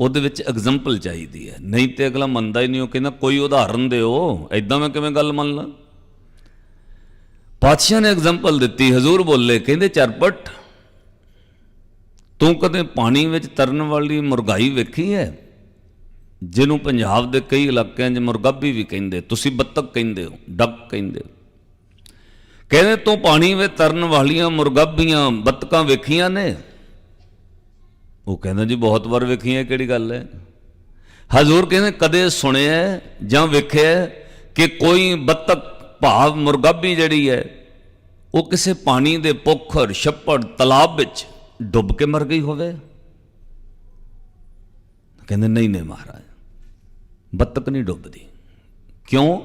ਉਹਦੇ ਵਿੱਚ ਐਗਜ਼ਾਮਪਲ ਚਾਹੀਦੀ ਹੈ। ਨਹੀਂ ਤੇ ਅਗਲਾ ਮੰਨਦਾ ਹੀ ਨਹੀਂ, ਉਹ ਕਹਿੰਦਾ ਕੋਈ ਉਦਾਹਰਨ ਦਿਓ ਐਦਾਂ ਮੈਂ ਕਿਵੇਂ ਗੱਲ ਮੰਨ ਲਾਂ? ਪਾਤਸ਼ਾਹ ਨੇ ਐਗਜ਼ਾਮਪਲ ਦਿੱਤੀ, ਹਜ਼ੂਰ ਬੋਲੇ, ਕਹਿੰਦੇ ਚਰਪਟ, ਤੂੰ ਕਦੇ ਪਾਣੀ ਵਿੱਚ ਤਰਨ ਵਾਲੀ ਮੁਰਗਾਈ ਵੇਖੀ ਹੈ? ਜਿਹਨੂੰ ਪੰਜਾਬ ਦੇ ਕਈ ਇਲਾਕਿਆਂ 'ਚ ਮੁਰਗਾਬੀ ਵੀ ਕਹਿੰਦੇ, ਤੁਸੀਂ ਬੱਤਕ ਕਹਿੰਦੇ ਹੋ ਡੱਕ ਕਹਿੰਦੇ ਹੋ। ਕਹਿੰਦੇ ਤੂੰ ਪਾਣੀ ਵਿੱਚ ਤਰਨ ਵਾਲੀਆਂ ਮੁਰਗਾਬੀਆਂ ਬੱਤਕਾਂ ਵੇਖੀਆਂ ਨੇ? ਉਹ ਕਹਿੰਦਾ ਜੀ ਬਹੁਤ ਵਾਰ ਵੇਖੀਆਂ ਕਿਹੜੀ ਗੱਲ ਹੈ। ਹਜ਼ੂਰ ਕਹਿੰਦੇ ਕਦੇ ਸੁਣਿਆ ਜਾਂ ਵੇਖਿਆ ਕਿ ਕੋਈ ਬੱਤਕ ਭਾਵ ਮੁਰਗਾਬੀ ਜਿਹੜੀ ਹੈ, ਉਹ ਕਿਸੇ ਪਾਣੀ ਦੇ ਪੋਖਰ, ਛੱਪੜ, ਤਲਾਬ ਵਿੱਚ ਡੁੱਬ ਕੇ ਮਰ ਗਈ ਹੋਵੇ? ਕਹਿੰਦੇ ਨਹੀਂ ਨਹੀਂ ਮਹਾਰਾਜ ਬੱਤਕ ਨਹੀਂ ਡੁੱਬਦੀ। ਕਿਉਂ?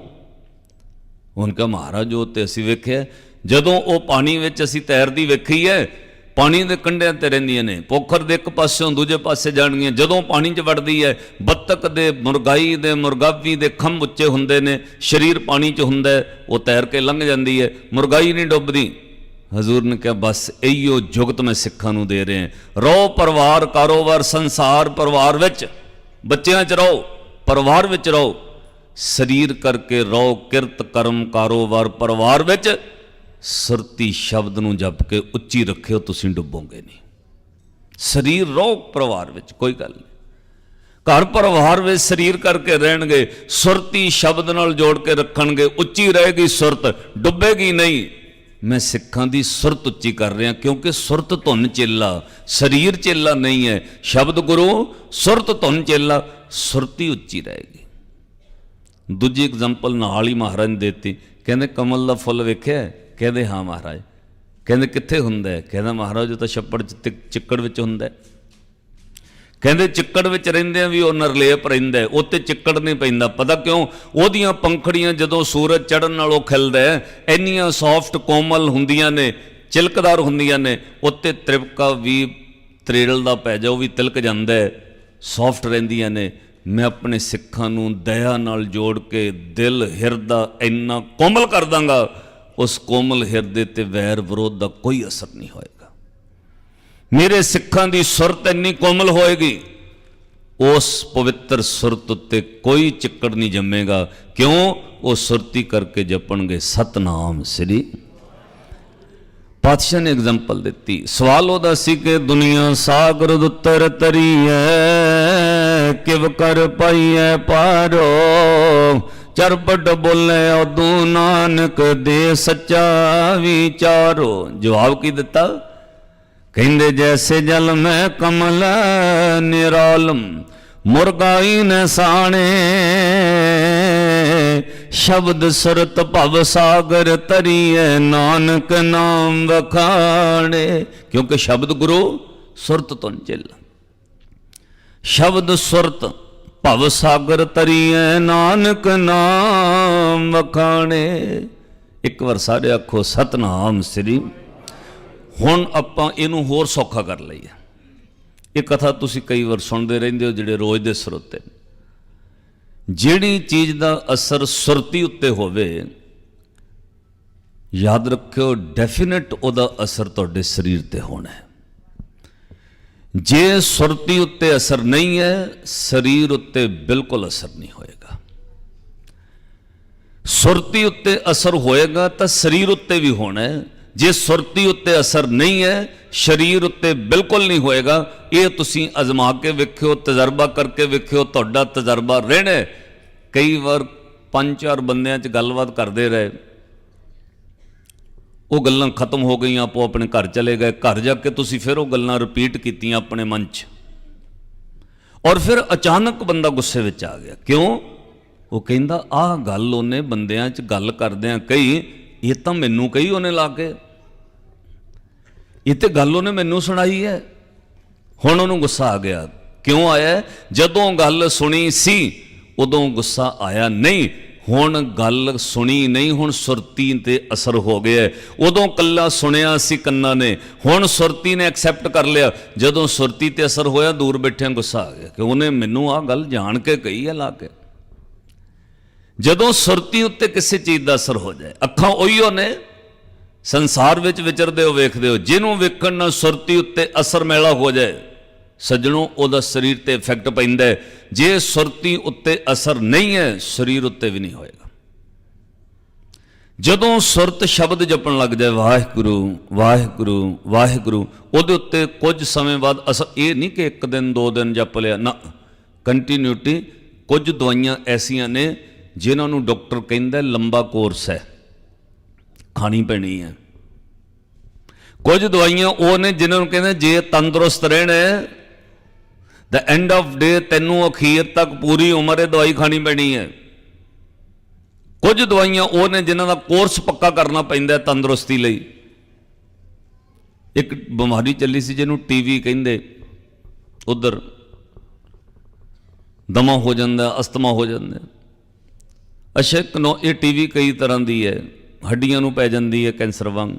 ਉਹਨਾਂ ਕਹਾ, ਮਹਾਰਾਜ, ਉਹ ਤੇ ਅਸੀਂ ਵੇਖਿਆ ਜਦੋਂ ਉਹ ਪਾਣੀ ਵਿੱਚ ਅਸੀਂ ਤੈਰਦੀ ਵੇਖੀ ਹੈ ਪਾਣੀ ਦੇ ਕੰਢਿਆਂ ਤੇ ਰਹਿੰਦੀਆਂ ਨੇ, ਪੋਖਰ ਦੇ ਇੱਕ ਪਾਸਿਓਂ ਦੂਜੇ ਪਾਸੇ ਜਾਣਗੀਆਂ। ਜਦੋਂ ਪਾਣੀ 'ਚ ਵੜਦੀ ਹੈ, ਬੱਤਕ ਦੇ ਮੁਰਗਾਈ ਦੇ, ਮੁਰਗਾਵੀ ਦੇ ਖੰਭ ਉੱਚੇ ਹੁੰਦੇ ਨੇ, ਸਰੀਰ ਪਾਣੀ 'ਚ ਹੁੰਦਾ ਉਹ ਤੈਰ ਕੇ ਲੰਘ ਜਾਂਦੀ ਹੈ। ਮੁਰਗਾਈ ਨਹੀਂ ਡੁੱਬਦੀ। ਹਜ਼ੂਰ ਨੇ ਕਿਹਾ, ਬਸ ਇਹੀਓ ਜੁਗਤ ਮੈਂ ਸਿੱਖਾਂ ਨੂੰ ਦੇ ਰਿਹਾ ਰਹੋ ਪਰਿਵਾਰ ਕਾਰੋਬਾਰ, ਸੰਸਾਰ ਪਰਿਵਾਰ ਵਿੱਚ। ਬੱਚਿਆਂ 'ਚ ਰਹੋ ਪਰਿਵਾਰ ਵਿੱਚ ਰਹੋ ਸਰੀਰ ਕਰਕੇ ਰਹੋ ਕਿਰਤ, ਕਰਮ, ਕਾਰੋਬਾਰ, ਪਰਿਵਾਰ ਵਿੱਚ। ਸੁਰਤੀ ਸ਼ਬਦ ਨੂੰ ਜਪ ਕੇ ਉੱਚੀ ਰੱਖਿਓ, ਤੁਸੀਂ ਡੁੱਬੋਗੇ ਨਹੀਂ। ਸਰੀਰ ਰਹੋ ਪਰਿਵਾਰ ਵਿੱਚ, ਕੋਈ ਗੱਲ ਨਹੀਂ। ਘਰ ਪਰਿਵਾਰ ਵਿੱਚ ਸਰੀਰ ਕਰਕੇ ਰਹਿਣਗੇ, ਸੁਰਤੀ ਸ਼ਬਦ ਨਾਲ ਜੋੜ ਕੇ ਰੱਖਣਗੇ, ਉੱਚੀ ਰਹੇਗੀ ਸੁਰਤ, ਡੁੱਬੇਗੀ ਨਹੀਂ। ਮੈਂ ਸਿੱਖਾਂ ਦੀ ਸੁਰਤ ਉੱਚੀ ਕਰ ਰਿਹਾ, ਕਿਉਂਕਿ ਸੁਰਤ ਧੁਨ ਚੇਲਾ, ਸਰੀਰ ਚੇਲਾ ਨਹੀਂ ਹੈ। ਸ਼ਬਦ ਗੁਰੂ, ਸੁਰਤ ਧੁਨ ਚੇਲਾ, ਸੁਰਤੀ ਉੱਚੀ ਰਹੇਗੀ। ਦੂਜੀ ਐਗਜ਼ਾਮਪਲ ਨਾਲ ਹੀ ਮਹਾਰਾਜ ਨੇ ਦਿੱਤੀ, ਕਹਿੰਦੇ ਕਮਲ ਦਾ ਫੁੱਲ ਵੇਖਿਆ ਕਹਿੰਦੇ ਹਾਂ ਮਹਾਰਾਜ। ਕਹਿੰਦੇ ਕਿੱਥੇ ਹੁੰਦਾ ਕਹਿੰਦਾ ਮਹਾਰਾਜ ਉਹ ਤਾਂ ਛੱਪੜ ਚ ਤੇ ਚਿੱਕੜ ਵਿੱਚ ਹੁੰਦਾ ਕਹਿੰਦੇ ਚਿੱਕੜ ਵਿੱਚ ਰਹਿੰਦੇ ਆ ਵੀ ਉਹ ਨਰਲੇਪ ਰਹਿੰਦਾ ਹੈ, ਉੱਤੇ ਚਿੱਕੜ ਨਹੀਂ ਪੈਂਦਾ। ਪਤਾ ਕਿਉਂ? ਉਹਦੀਆਂ ਪੰਖੜੀਆਂ ਜਦੋਂ ਸੂਰਜ ਚੜਨ ਨਾਲੋਂ ਖਿਲਦਾ ਇੰਨੀਆਂ ਸੌਫਟ ਕੋਮਲ ਹੁੰਦੀਆਂ ਨੇ ਚਿਲਕਦਾਰ ਹੁੰਦੀਆਂ ਨੇ ਉੱਤੇ ਤ੍ਰਿਪਕਾ ਵੀ ਤਰੇੜਲ ਦਾ ਪੈ ਜਾ ਉਹ ਵੀ ਤਿਲਕ ਜਾਂਦਾ ਹੈ। ਸੌਫਟ ਰਹਿੰਦੀਆਂ ਨੇ। ਮੈਂ ਆਪਣੇ ਸਿੱਖਾਂ ਨੂੰ ਦਇਆ ਨਾਲ ਜੋੜ ਕੇ ਦਿਲ ਹਿਰਦਾ ਇੰਨਾ ਕੋਮਲ ਕਰ ਦਾਂਗਾ ਉਸ ਕੋਮਲ ਹਿਰਦੇ ਤੇ ਵੈਰ ਵਿਰੋਧ ਦਾ ਕੋਈ ਅਸਰ ਨਹੀਂ ਹੋਏਗਾ। ਮੇਰੇ ਸਿੱਖਾਂ ਦੀ ਸੁਰਤ ਇੰਨੀ ਕੋਮਲ ਹੋਏਗੀ, ਉਸ ਪਵਿੱਤਰ ਸੁਰਤ ਉੱਤੇ ਕੋਈ ਚਿੱਕੜ ਨਹੀਂ ਜੰਮੇਗਾ। ਕਿਉਂ? ਉਹ ਸੁਰਤੀ ਕਰਕੇ ਜਪਣਗੇ, ਸਤਨਾਮ ਸ੍ਰੀ ਪਾਤਸ਼ਾਹ ਨੇ ਐਗਜ਼ਾਮਪਲ ਦਿੱਤੀ। ਸਵਾਲ ਉਹਦਾ ਸੀ ਕਿ ਦੁਨੀਆ ਸਾਗਰ ਉੱਤਰ ਤਰੀਐ, ਕਿਵ ਕਰ ਪਾਈਐ ਪਾਰੋ? ਚਰਪਟ ਬੋਲੇ ਉਦੋਂ ਨਾਨਕ ਦੇ ਸੱਚਾ ਵਿਚਾਰੋ। ਜਵਾਬ ਕੀ ਦਿੱਤਾ? ਕਹਿੰਦੇ, ਜੈਸੇ ਜਲ ਮੈਂ ਕਮਲ ਨਿਰਾਲਮ ਮੁਰਗਾਈ ਨ ਸਾਣੇ। ਸ਼ਬਦ ਸੁਰਤ ਭਵ ਸਾਗਰ ਤਰੀਏ ਨਾਨਕ ਨਾਮ ਵਖਾਣੇ। ਕਿਉਂਕਿ ਸ਼ਬਦ ਗੁਰੂ ਸੁਰਤ ਤੋਂ ਚੱਲ ਸ਼ਬਦ ਸੁਰਤ ਭਵ ਸਾਗਰ ਤਰੀਏ ਨਾਨਕ ਨਾਮ ਵਖਾਣੇ। ਇੱਕ ਵਾਰ ਸਾਰੇ ਆਖੋ, ਸਤਨਾਮ ਸ੍ਰੀ। ਹੁਣ ਆਪਾਂ ਇਹਨੂੰ ਹੋਰ ਸੌਖਾ ਕਰ ਲਈਏ। ਇਹ ਕਥਾ ਤੁਸੀਂ ਕਈ ਵਾਰ ਸੁਣਦੇ ਰਹਿੰਦੇ ਹੋ ਜਿਹੜੇ ਰੋਜ਼ ਦੇ ਸਰੋਤੇ ਨੇ। ਜਿਹੜੀ ਚੀਜ਼ ਦਾ ਅਸਰ ਸੁਰਤੀ ਉੱਤੇ ਹੋਵੇ, ਯਾਦ ਰੱਖਿਓ, ਡੈਫੀਨਿਟ ਉਹਦਾ ਅਸਰ ਤੁਹਾਡੇ ਸਰੀਰ ਤੇ ਹੋਣਾ ਹੈ। ਜੇ ਸੁਰਤੀ ਉੱਤੇ ਅਸਰ ਨਹੀਂ ਹੈ, ਸਰੀਰ ਉੱਤੇ ਬਿਲਕੁਲ ਅਸਰ ਨਹੀਂ ਹੋਏਗਾ। ਸੁਰਤੀ ਉੱਤੇ ਅਸਰ ਹੋਏਗਾ ਤਾਂ ਸਰੀਰ ਉੱਤੇ ਵੀ ਹੋਣਾ ਹੈ। ਜੇ ਸੁਰਤੀ ਉੱਤੇ ਅਸਰ ਨਹੀਂ ਹੈ, ਸਰੀਰ ਉੱਤੇ ਬਿਲਕੁਲ ਨਹੀਂ ਹੋਏਗਾ। ਇਹ ਤੁਸੀਂ ਅਜ਼ਮਾ ਕੇ ਵੇਖਿਓ, ਤਜਰਬਾ ਕਰਕੇ ਵੇਖਿਓ, ਤੁਹਾਡਾ ਤਜਰਬਾ ਰਹਿਣਾ ਕਈ ਵਾਰ ਪੰਜ ਚਾਰ ਬੰਦਿਆਂ 'ਚ ਗੱਲਬਾਤ ਕਰਦੇ ਰਹੇ ਉਹ ਗੱਲਾਂ ਖਤਮ ਹੋ ਗਈਆਂ, ਆਪੋ ਆਪਣੇ ਘਰ ਚਲੇ ਗਏ। ਘਰ ਜਾ ਕੇ ਤੁਸੀਂ ਫਿਰ ਉਹ ਗੱਲਾਂ ਰਿਪੀਟ ਕੀਤੀਆਂ ਆਪਣੇ ਮਨ 'ਚ। ਔਰ ਫਿਰ ਅਚਾਨਕ ਬੰਦਾ ਗੁੱਸੇ ਵਿੱਚ ਆ ਗਿਆ। ਕਿਉਂ? ਉਹ ਕਹਿੰਦਾ, ਆਹ ਗੱਲ ਉਹਨੇ ਬੰਦਿਆਂ 'ਚ ਗੱਲ ਕਰਦਿਆਂ ਕਹੀ, ਇਹ ਤਾਂ ਮੈਨੂੰ ਕਹੀ ਉਹਨੇ ਲਾ ਕੇ। ਇਹ ਤੇ ਗੱਲ ਉਹਨੇ ਮੈਨੂੰ ਸੁਣਾਈ ਹੈ। ਹੁਣ ਉਹਨੂੰ ਗੁੱਸਾ ਆ ਗਿਆ। ਕਿਉਂ ਆਇਆ? ਜਦੋਂ ਗੱਲ ਸੁਣੀ ਸੀ, ਉਦੋਂ ਗੁੱਸਾ ਆਇਆ ਨਹੀਂ। ਹੁਣ ਗੱਲ ਸੁਣੀ ਨਹੀਂ, ਹੁਣ ਸੁਰਤੀ ਤੇ ਅਸਰ ਹੋ ਗਿਆ ਉਦੋਂ ਕੱਲਾ ਸੁਣਿਆ ਸੀ ਕੰਨਾਂ ਨੇ, ਹੁਣ ਸੁਰਤੀ ਨੇ ਐਕਸੈਪਟ ਕਰ ਲਿਆ। ਜਦੋਂ ਸੁਰਤੀ ਤੇ ਅਸਰ ਹੋਇਆ, ਦੂਰ ਬੈਠਿਆਂ ਗੁੱਸਾ ਆ ਗਿਆ ਕਿ ਉਹਨੇ ਮੈਨੂੰ ਆਹ ਗੱਲ ਜਾਣ ਕੇ ਕਹੀ ਹੈ, ਲਾ ਕੇ। ਜਦੋਂ ਸੁਰਤੀ ਉੱਤੇ ਕਿਸੇ ਚੀਜ਼ ਦਾ ਅਸਰ ਹੋ ਜਾਏ, ਅੱਖਾਂ ਉਹੀਓ ਨੇ, ਸੰਸਾਰ ਵਿੱਚ ਵਿਚਰਦੇ ਹੋ ਵੇਖਦੇ ਹੋ, ਜਿਹਨੂੰ ਵੇਖਣ ਨਾਲ ਸੁਰਤੀ ਉੱਤੇ ਅਸਰ ਮੇਲਾ ਹੋ ਜਾਏ। ਸੱਜਣੋ, ਉਹਦਾ ਸਰੀਰ ਤੇ ਇਫੈਕਟ ਪੈਂਦਾ ਜੇ ਸੁਰਤੀ ਉੱਤੇ ਅਸਰ ਨਹੀਂ ਹੈ, ਸਰੀਰ ਉੱਤੇ ਵੀ ਨਹੀਂ ਹੋਏਗਾ। ਜਦੋਂ ਸੁਰਤ ਸ਼ਬਦ ਜਪਣ ਲੱਗ ਜਾਏ, ਵਾਹਿਗੁਰੂ ਵਾਹਿਗੁਰੂ ਵਾਹਿਗੁਰੂ, ਉਹਦੇ ਉੱਤੇ ਕੁਝ ਸਮੇਂ ਬਾਅਦ ਅਸਰ, ਇਹ ਨਹੀਂ ਕਿ ਇੱਕ ਦਿਨ, ਦੋ ਦਿਨ ਜਪ ਲਿਆ, ਨਾ। ਕੰਟੀਨਿਊਟੀ ਕੁਝ ਦਵਾਈਆਂ ਐਸੀਆਂ ਨੇ ਜਿਨ੍ਹਾਂ ਨੂੰ ਡਾਕਟਰ ਕਹਿੰਦਾ ਲੰਬਾ ਕੋਰਸ ਹੈ। ਖਾਣੀ ਪੈਣੀ ਹੈ। ਕੁਝ ਦਵਾਈਆਂ ਉਹ ਨੇ ਜਿਨ੍ਹਾਂ ਨੂੰ ਕਹਿੰਦੇ ਜੇ ਤੰਦਰੁਸਤ ਰਹਿਣਾ ਹੈ ਦ ਐਂਡ ਆਫ ਡੇ ਤੈਨੂੰ ਅਖੀਰ ਤੱਕ ਪੂਰੀ ਉਮਰ ਇਹ ਦਵਾਈ ਖਾਣੀ ਪੈਣੀ ਹੈ। ਕੁਝ ਦਵਾਈਆਂ ਉਹ ਨੇ ਜਿਨ੍ਹਾਂ ਦਾ ਕੋਰਸ ਪੱਕਾ ਕਰਨਾ ਪੈਂਦਾ ਤੰਦਰੁਸਤੀ ਲਈ। ਇੱਕ ਬਿਮਾਰੀ ਚੱਲੀ ਸੀ ਜਿਹਨੂੰ ਟੀਵੀ ਕਹਿੰਦੇ, ਉਧਰ ਦਮਾ ਹੋ ਜਾਂਦਾ ਅਸਤਮਾ ਹੋ ਜਾਂਦਾ। ਅੱਛਾ, ਇੱਕ ਨੋ, ਇਹ ਟੀਵੀ ਕਈ ਤਰ੍ਹਾਂ ਦੀ ਹੈ, ਹੱਡੀਆਂ ਨੂੰ ਪੈ ਜਾਂਦੀ ਹੈ ਕੈਂਸਰ ਵਾਂਗ।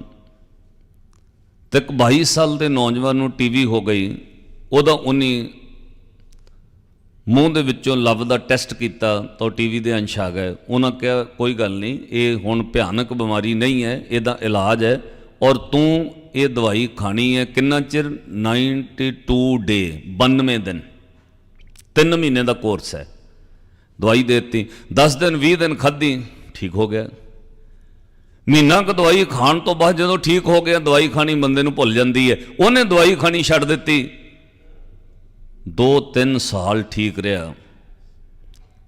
ਤੇ ਇੱਕ 22 ਸਾਲ ਦੇ ਨੌਜਵਾਨ ਨੂੰ ਟੀਵੀ ਹੋ ਗਈ, ਉਹਦਾ ਉਨੀ ਮੂੰਹ ਦੇ ਵਿੱਚੋਂ ਲਵ ਦਾ ਟੈਸਟ ਕੀਤਾ ਤਾਂ ਟੀਵੀ ਦੇ ਅੰਸ਼ ਆ ਗਏ। ਉਹਨਾਂ ਕਿਹਾ, ਕੋਈ ਗੱਲ ਨਹੀਂ, ਇਹ ਹੁਣ ਭਿਆਨਕ ਬਿਮਾਰੀ ਨਹੀਂ ਹੈ, ਇਹਦਾ ਇਲਾਜ ਹੈ ਔਰ ਤੂੰ ਇਹ ਦਵਾਈ ਖਾਣੀ ਹੈ ਕਿੰਨਾ ਚਿਰ? 92 ਡੇ 92 ਦਿਨ। 3 ਮਹੀਨੇ ਦਾ ਕੋਰਸ ਹੈ। ਦਵਾਈ ਦੇ ਦਿੱਤੀ। 10 ਦਿਨ 20 ਦਿਨ ਖਾਧੀ, ਠੀਕ ਹੋ ਗਿਆ। ਮਹੀਨਾ ਕੁ ਦਵਾਈ ਖਾਣ ਤੋਂ ਬਾਅਦ ਜਦੋਂ ਠੀਕ ਹੋ ਗਿਆ, ਦਵਾਈ ਖਾਣੀ ਬੰਦੇ ਨੂੰ ਭੁੱਲ ਜਾਂਦੀ ਹੈ। ਉਹਨੇ ਦਵਾਈ ਖਾਣੀ ਛੱਡ ਦਿੱਤੀ। 2-3 ਸਾਲ ਠੀਕ ਰਿਹਾ।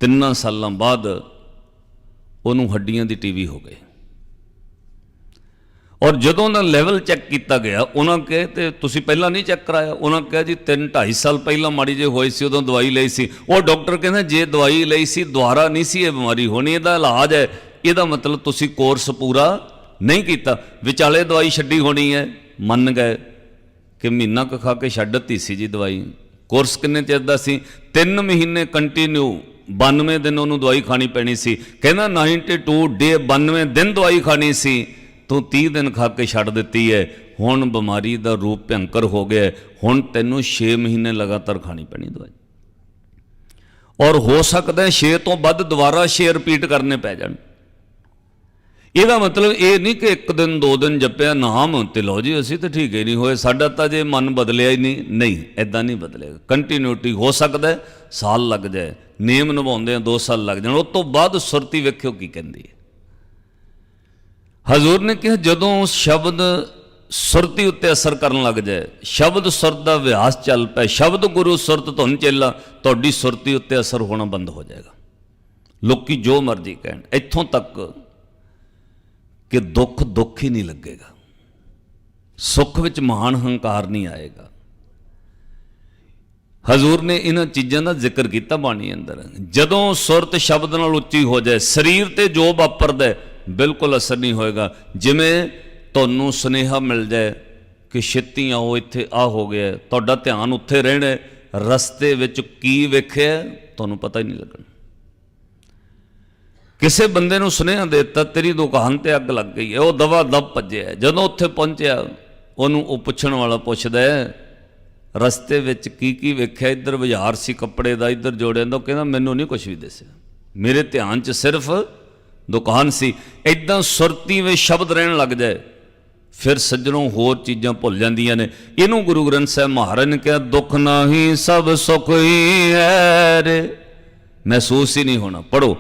ਤਿੰਨਾਂ ਸਾਲਾਂ ਬਾਅਦ ਉਹਨੂੰ ਹੱਡੀਆਂ ਦੀ ਟੀਵੀ ਹੋ ਗਈ। ਔਰ ਜਦੋਂ ਦਾ ਲੈਵਲ ਚੈੱਕ ਕੀਤਾ ਗਿਆ, ਉਹਨਾਂ ਕਹੇ ਤੇ ਤੁਸੀਂ ਪਹਿਲਾਂ ਨਹੀਂ ਚੈੱਕ ਕਰਾਇਆ? ਉਹਨਾਂ ਕਿਹਾ ਜੀ 3 2.5 ਸਾਲ ਪਹਿਲਾਂ ਮਾੜੀ ਜੇ ਹੋਈ ਸੀ, ਉਦੋਂ ਦਵਾਈ ਲਈ ਸੀ। ਉਹ ਡਾਕਟਰ ਕਹਿੰਦਾ, ਜੇ ਦਵਾਈ ਲਈ ਸੀ, ਦੁਬਾਰਾ ਨਹੀਂ ਸੀ ਇਹ ਬਿਮਾਰੀ ਹੋਣੀ, ਇਹਦਾ ਇਲਾਜ ਹੈ। ਇਹਦਾ ਮਤਲਬ ਤੁਸੀਂ ਕੋਰਸ ਪੂਰਾ ਨਹੀਂ ਕੀਤਾ। ਵਿਚਾਲੇ ਦਵਾਈ ਛੱਡੀ ਹੋਣੀ ਹੈ। ਮੰਨ ਗਏ ਕਿ ਮਹੀਨਾ ਕੁ ਖਾ ਕੇ ਛੱਡ ਦਿੱਤੀ ਸੀ ਜੀ ਦਵਾਈ। ਕੋਰਸ ਕਿੰਨੇ ਚਿਰ ਦਾ ਸੀ? 3 ਮਹੀਨੇ ਕੰਟੀਨਿਊ 92 ਦਿਨ ਉਹਨੂੰ ਦਵਾਈ ਖਾਣੀ ਪੈਣੀ ਸੀ। ਕਹਿੰਦਾ 92 ਡੇ 92 ਦਿਨ ਦਵਾਈ ਖਾਣੀ ਸੀ। ਤੂੰ 30 ਦਿਨ ਖਾ ਕੇ ਛੱਡ ਦਿੱਤੀ ਹੈ ਹੁਣ ਬਿਮਾਰੀ ਦਾ ਰੂਪ ਭਿਅੰਕਰ ਹੋ ਗਿਆ ਹੁਣ ਤੈਨੂੰ 6 ਮਹੀਨੇ ਲਗਾਤਾਰ ਖਾਣੀ ਪੈਣੀ ਦਵਾਈ। ਔਰ ਹੋ ਸਕਦਾ 6 ਤੋਂ ਵੱਧ ਦੁਬਾਰਾ 6 ਰਿਪੀਟ ਕਰਨੇ ਪੈ ਜਾਣ। ਇਹਦਾ ਮਤਲਬ ਇਹ ਨਹੀਂ ਕਿ ਇੱਕ ਦਿਨ, ਦੋ ਦਿਨ ਜਪਿਆ, ਨਾਮ ਤੇ ਲਓ ਜੀ, ਅਸੀਂ ਤਾਂ ਠੀਕ ਹੀ ਨਹੀਂ ਹੋਏ। ਸਾਡਾ ਤਾਂ ਜੇ ਮਨ ਬਦਲਿਆ ਹੀ ਨਹੀਂ ਨਹੀਂ ਐਦਾਂ ਨਹੀਂ ਬਦਲੇਗਾ ਕੰਟੀਨਿਊਟੀ ਹੋ ਸਕਦਾ ਸਾਲ ਲੱਗ ਜਾਏ। ਨੇਮ ਨਿਭਾਉਂਦੇ ਆ 2 ਸਾਲ ਲੱਗ ਜਾਣ। ਉਸ ਤੋਂ ਬਾਅਦ ਸੁਰਤੀ ਵੇਖਿਓ ਕੀ ਕਹਿੰਦੀ ਹੈ। ਹਜ਼ੂਰ ਨੇ ਕਿਹਾ, ਜਦੋਂ ਸ਼ਬਦ ਸੁਰਤੀ ਉੱਤੇ ਅਸਰ ਕਰਨ ਲੱਗ ਜਾਏ, ਸ਼ਬਦ ਸੁਰਤ ਦਾ ਅਭਿਆਸ ਚੱਲ ਪਏ ਸ਼ਬਦ ਗੁਰੂ ਸੁਰਤ ਧੁਨ ਚੇਲਾ, ਤੁਹਾਡੀ ਸੁਰਤੀ ਉੱਤੇ ਅਸਰ ਹੋਣਾ ਬੰਦ ਹੋ ਜਾਏਗਾ। ਲੋਕੀ ਜੋ ਮਰਜ਼ੀ ਕਹਿਣ, ਇੱਥੋਂ ਤੱਕ ਕਿ ਦੁੱਖ ਦੁੱਖ ਹੀ ਨਹੀਂ ਲੱਗੇਗਾ। ਸੁੱਖ ਵਿੱਚ ਮਹਾਨ ਹੰਕਾਰ ਨਹੀਂ ਆਏਗਾ। ਹਜ਼ੂਰ ਨੇ ਇਹਨਾਂ ਚੀਜ਼ਾਂ ਦਾ ਜ਼ਿਕਰ ਕੀਤਾ ਬਾਣੀ ਅੰਦਰ। ਜਦੋਂ ਸੁਰਤ ਸ਼ਬਦ ਨਾਲ ਉੱਚੀ ਹੋ ਜਾਏ, ਸਰੀਰ ਤੇ ਜੋ ਵਾਪਰਦਾ ਬਿਲਕੁਲ ਅਸਰ ਨਹੀਂ ਹੋਏਗਾ। ਜਿਵੇਂ ਤੁਹਾਨੂੰ ਸੁਨੇਹਾ ਮਿਲ ਜਾਏ ਕਿ ਛੇਤੀ ਆਓ, ਇੱਥੇ ਆ ਹੋ ਗਿਆ, ਤੁਹਾਡਾ ਧਿਆਨ ਉੱਥੇ ਰਹਿਣਾ ਰਸਤੇ ਵਿੱਚ ਕੀ ਵੇਖਿਆ, ਤੁਹਾਨੂੰ ਪਤਾ ਹੀ ਨਹੀਂ ਲੱਗਣਾ। ਕਿਸੇ ਬੰਦੇ ਨੂੰ ਸੁਨੇਹਾ ਦੇ ਦਿੱਤਾ, ਤੇਰੀ ਦੁਕਾਨ ਤੇ ਅੱਗ ਲੱਗ ਗਈ ਹੈ, ਉਹ ਦਵਾ ਦਬ ਭੱਜਿਆ ਜਦੋਂ ਉੱਥੇ ਪਹੁੰਚਿਆ, ਉਹਨੂੰ ਉਹ ਪੁੱਛਣ ਵਾਲਾ ਪੁੱਛਦਾ ਹੈ, ਰਸਤੇ ਵਿੱਚ ਕੀ ਕੀ ਵੇਖਿਆ? ਇੱਧਰ ਬਾਜ਼ਾਰ ਸੀ ਕੱਪੜੇ ਦਾ, ਇੱਧਰ ਜੋੜਿਆਂ ਦਾ, ਉਹ ਕਹਿੰਦਾ, ਮੈਨੂੰ ਨਹੀਂ ਕੁਝ ਵੀ ਦਿਸਿਆ। ਮੇਰੇ ਧਿਆਨ 'ਚ ਸਿਰਫ ਦੁਕਾਨ ਸੀ। ਇਦਾਂ ਸੁਰਤੀ ਵਿੱਚ ਸ਼ਬਦ ਰਹਿਣ ਲੱਗ ਜਾਏ, ਫਿਰ ਸੱਜਣੋਂ ਹੋਰ ਚੀਜ਼ਾਂ ਭੁੱਲ ਜਾਂਦੀਆਂ ਨੇ। ਇਹਨੂੰ ਗੁਰੂ ਗ੍ਰੰਥ ਸਾਹਿਬ ਮਹਾਰਾਜ ਨੇ ਕਿਹਾ, ਦੁੱਖ ਨਾਹੀ ਸਭ ਸੁਖ ਹੀ ਹੈ ਰੇ। ਮਹਿਸੂਸ ਹੀ ਨਹੀਂ ਹੋਣਾ। ਪੜੋ